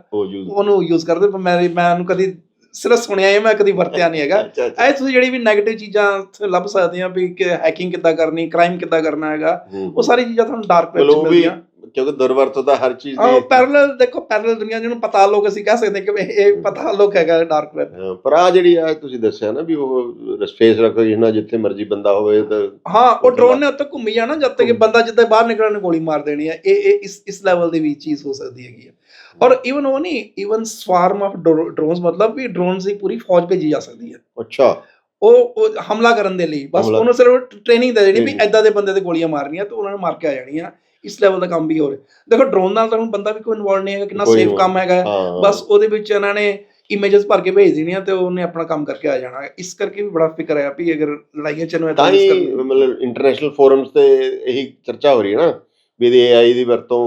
ਉਹਨੂੰ ਯੂਜ਼ ਕਰਦੇ ਪਰ ਮੈਂ ਮੈਂ ਉਹਨੂੰ ਕਦੀ ਸਿਰਫ ਸੁਣਿਆ ਹੈ ਮੈਂ ਕਦੀ ਵਰਤਿਆ ਨਹੀਂ ਹੈਗਾ। ਇਹ ਤੁਸੀਂ ਜਿਹੜੀ ਵੀ 네ਗੇਟਿਵ ਚੀਜ਼ਾਂ ਲੱਭ ਸਕਦੇ ਆ ਵੀ ਕਿ ਹੈਕਿੰਗ ਕਿੱਦਾਂ ਕਰਨੀ ਕ੍ਰਾਈਮ ਕਿੱਦਾਂ ਕਰਨਾ ਹੈਗਾ। ਉਹ ਸਾਰੀ ਚੀਜ਼ਾਂ ਤੁਹਾਨੂੰ ਡਾਰਕ ਵੈਬ 'ਚ ਮਿਲਦੀਆਂ। ਕਿਉਂਕਿ ਦੁਰਵਰਤੋਂ ਤਾਂ ਹਰ ਚੀਜ਼ ਦੀ ਪੈਰਲਲ ਦੇਖੋ ਪੈਰਲਲ ਦੁਨੀਆ ਜਿਹਨੂੰ ਪਤਾ ਲੋਕ ਅਸੀਂ ਕਹਿ ਸਕਦੇ ਕਿ ਇਹ ਪਤਾ ਲੋਕ ਹੈਗਾ ਡਾਰਕ ਵੈਬ ਪਰ ਆ ਜਿਹੜੀ ਆ ਤੁਸੀਂ ਦੱਸਿਆ ਨਾ ਵੀ ਉਹ ਸਪੇਸ ਰੈਕੋਗਨੀਸ਼ਨ ਜਿੱਥੇ ਮਰਜ਼ੀ ਬੰਦਾ ਹੋਵੇ ਤਾਂ ਹਾਂ ਉਹ ਡਰੋਨ ਨੇ ਉੱਤੇ ਘੁੰਮੀ ਜਾਣਾ ਜਦ ਤੱਕ ਕਿ ਬੰਦਾ ਜਿੱਦਾਂ ਬਾਹਰ ਨਿਕਲਣ ਨੂੰ ਗੋਲੀ ਮਾਰ ਦੇਣੀ ਹੈ ਇਹ ਇਹ ਇਸ ਇਸ ਲੈਵਲ ਦੀ ਵੀ ਚੀਜ਼ ਹੋ ਸਕਦੀ ਹੈਗੀ ਹੈ ਔਰ ਇਵਨ ਉਹ ਨਹੀਂ ਇਵਨ ਸਵਾਰਮ ਆਫ ਡਰੋਨਸ ਮਤਲਬ ਵੀ ਡਰੋਨਸ ਦੀ ਪੂਰੀ ਫੌਜ ਭੇਜੀ ਜਾ ਸਕਦੀ ਹੈ ਅੱਛਾ। ਉਹ ਉਹ ਹਮਲਾ ਕਰਨ ਦੇ ਲਈ। ਬਸ ਉਹਨੂੰ ਸਿਰਫ ਟ੍ਰੇਨਿੰਗ ਦੇ ਦੇਣੀ ਵੀ। ਐਦਾਂ ਦੇ ਬੰਦੇ ਤੇ ਗੋਲੀਆਂ ਮਾਰਨੀਆਂ ਤੇ ਉਹਨਾਂ ਨੇ ਮਾਰ ਕੇ ਆ ਜਾਣੀਆਂ। ਇਸ ਲੈਵਲ ਦਾ ਕੰਮ ਵੀ ਹੋ ਰਿਹਾ। ਦੇਖੋ ਡਰੋਨ ਨਾਲ ਤਾਂ ਹੁਣ ਬੰਦਾ ਵੀ ਕੋਈ ਇਨਵੋਲਵ ਨਹੀਂ ਹੈਗਾ ਕਿੰਨਾ ਕੋਈ ਸੇਫ ਕੰਮ ਹੈਗਾ। ਹਾਂ। ਬਸ ਉਹਦੇ ਵਿੱਚ ਇਹਨਾਂ ਨੇ ਇਮੇजेस ਭਰ ਕੇ ਭੇਜ ਦੇਣੀਆਂ ਤੇ ਉਹਨੇ ਆਪਣਾ ਕੰਮ ਕਰਕੇ ਆ ਜਾਣਾ। ਇਸ ਕਰਕੇ ਵੀ ਬੜਾ ਫਿਕਰ ਹੈ ਵੀ ਅਗਰ ਲੜਾਈਆਂ ਚ ਇਹਨੂੰ ਤਾਂ ਹੀ ਮਤਲਬ ਇੰਟਰਨੈਸ਼ਨਲ ਫੋਰਮਸ ਤੇ ਇਹੀ ਚਰਚਾ ਹੋ ਰਹੀ ਹੈ ਨਾ। ਵੀ ਇਹਦੀ AI ਦੀ ਵਰਤੋਂ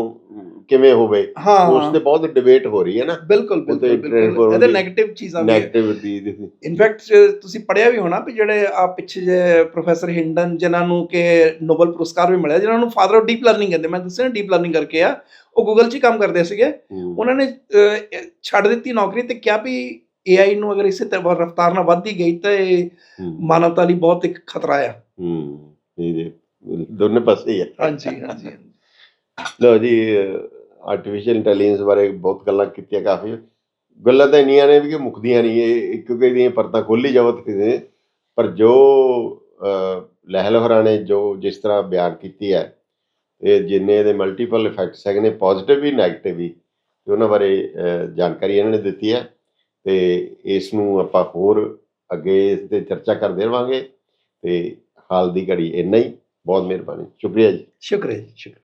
ਕਿਵੇਂ ਹੋਵੇ ਉਸ ਤੇ ਬਹੁਤ ਡਿਬੇਟ ਹੋ ਰਹੀ ਹੈ ਨਾ। ਬਿਲਕੁਲ ਬਿਲਕੁਲ। ਇਹਦੇ 네ਗੇਟਿਵ ਚੀਜ਼ਾਂ ਵੀ ਹੈ। ਨੈਗੇਟਿਵਿਟੀ ਦੀ। ਇਨਫੈਕਟ ਤੁਸੀਂ ਪੜਿਆ ਵੀ ਹੋਣਾ ਵੀ ਜਿਹੜੇ ਆ ਪਿੱਛੇ ਜੇ ਪ੍ਰੋਫੈਸਰ ਹਿੰਡਨ ਜਿਨ੍ਹਾਂ ਨੂੰ ਕਿ ਨੋਬਲ ਪੁਰਸਕਾਰ ਵੀ ਮਿਲਿਆ ਜਿਨ੍ਹਾਂ ਨੂੰ ਫਾਦਰ ਆਫ ਡੀਪ ਲਰਨਿੰਗ ਕਹਿੰਦੇ ਮੈਂ ਦੱਸਿਆ ਡੀਪ ਲਰਨਿੰਗ ਕਰਕੇ ਆ ਉਹ ਗੂਗਲ 'ਚ ਹੀ ਕੰਮ ਕਰਦੇ ਸੀਗੇ। ਉਹਨਾਂ ਨੇ ਛੱਡ ਦਿੱਤੀ ਨੌਕਰੀ ਤੇ ਕਿਹਾ ਵੀ AI ਨੂੰ ਅਗਰ ਇਸੇ ਤਰ੍ਹਾਂ ਰਫਤਾਰ ਨਾਲ ਵੱਧਦੀ ਗਈ ਤਾਂ ਇਹ ਮਾਨਵਤਾ ਲਈ ਬਹੁਤ ਇੱਕ ਖਤਰਾ ਆ। ਹੂੰ। ਇਹ ਦੋਨੇ ਪਾਸੇ ਹੀ ਹੈ ਹਾਂਜੀ ਹਾਂਜੀ। ਲੋ ਜੀ ਆਰਟੀਫੀਸ਼ੀਅਲ ਇੰਟੈਲੀਜੈਂਸ ਬਾਰੇ ਬਹੁਤ ਗੱਲਾਂ ਕੀਤੀਆਂ ਕਾਫੀ। ਗੱਲਾਂ ਤਾਂ ਇੰਨੀਆਂ ਨੇ ਵੀ ਕਿ ਮੁੱਕਦੀਆਂ ਨਹੀਂ, ਇਹ ਕਿਉਂਕਿ ਇਹਦੀਆਂ ਪਰਤਾਂ ਖੋਲੀ ਜਾਵੋ ਤੇ ਪਰ ਜੋ ਲਹਿਲ ਹੋਰਾਂ ਨੇ ਜੋ ਜਿਸ ਤਰ੍ਹਾਂ ਬਿਆਨ ਕੀਤੀ ਹੈ, ਇਹ ਜਿੰਨੇ ਇਹਦੇ ਮਲਟੀਪਲ ਇਫੈਕਟਸ ਹੈਗੇ ਨੇ ਪੋਜ਼ਿਟਿਵ ਵੀ ਨੈਗੇਟਿਵ ਵੀ, ਤੇ ਉਹਨਾਂ ਬਾਰੇ ਜਾਣਕਾਰੀ ਇਹਨਾਂ ਨੇ ਦਿੱਤੀ ਹੈ। ਤੇ ਇਸ ਨੂੰ ਆਪਾਂ ਹੋਰ ਅੱਗੇ ਇਸ ਤੇ ਚਰਚਾ ਕਰਦੇ ਰਵਾਂਗੇ। ਤੇ ਹਾਲ ਦੀ ਘੜੀ ਇੰਨਾ ਹੀ। ਬਹੁਤ ਮਿਹਰਬਾਨੀ। ਸ਼ੁਕਰੀਆ ਜੀ। ਸ਼ੁਕਰੀਆ ਜੀ, ਸ਼ੁਕਰੀਆ।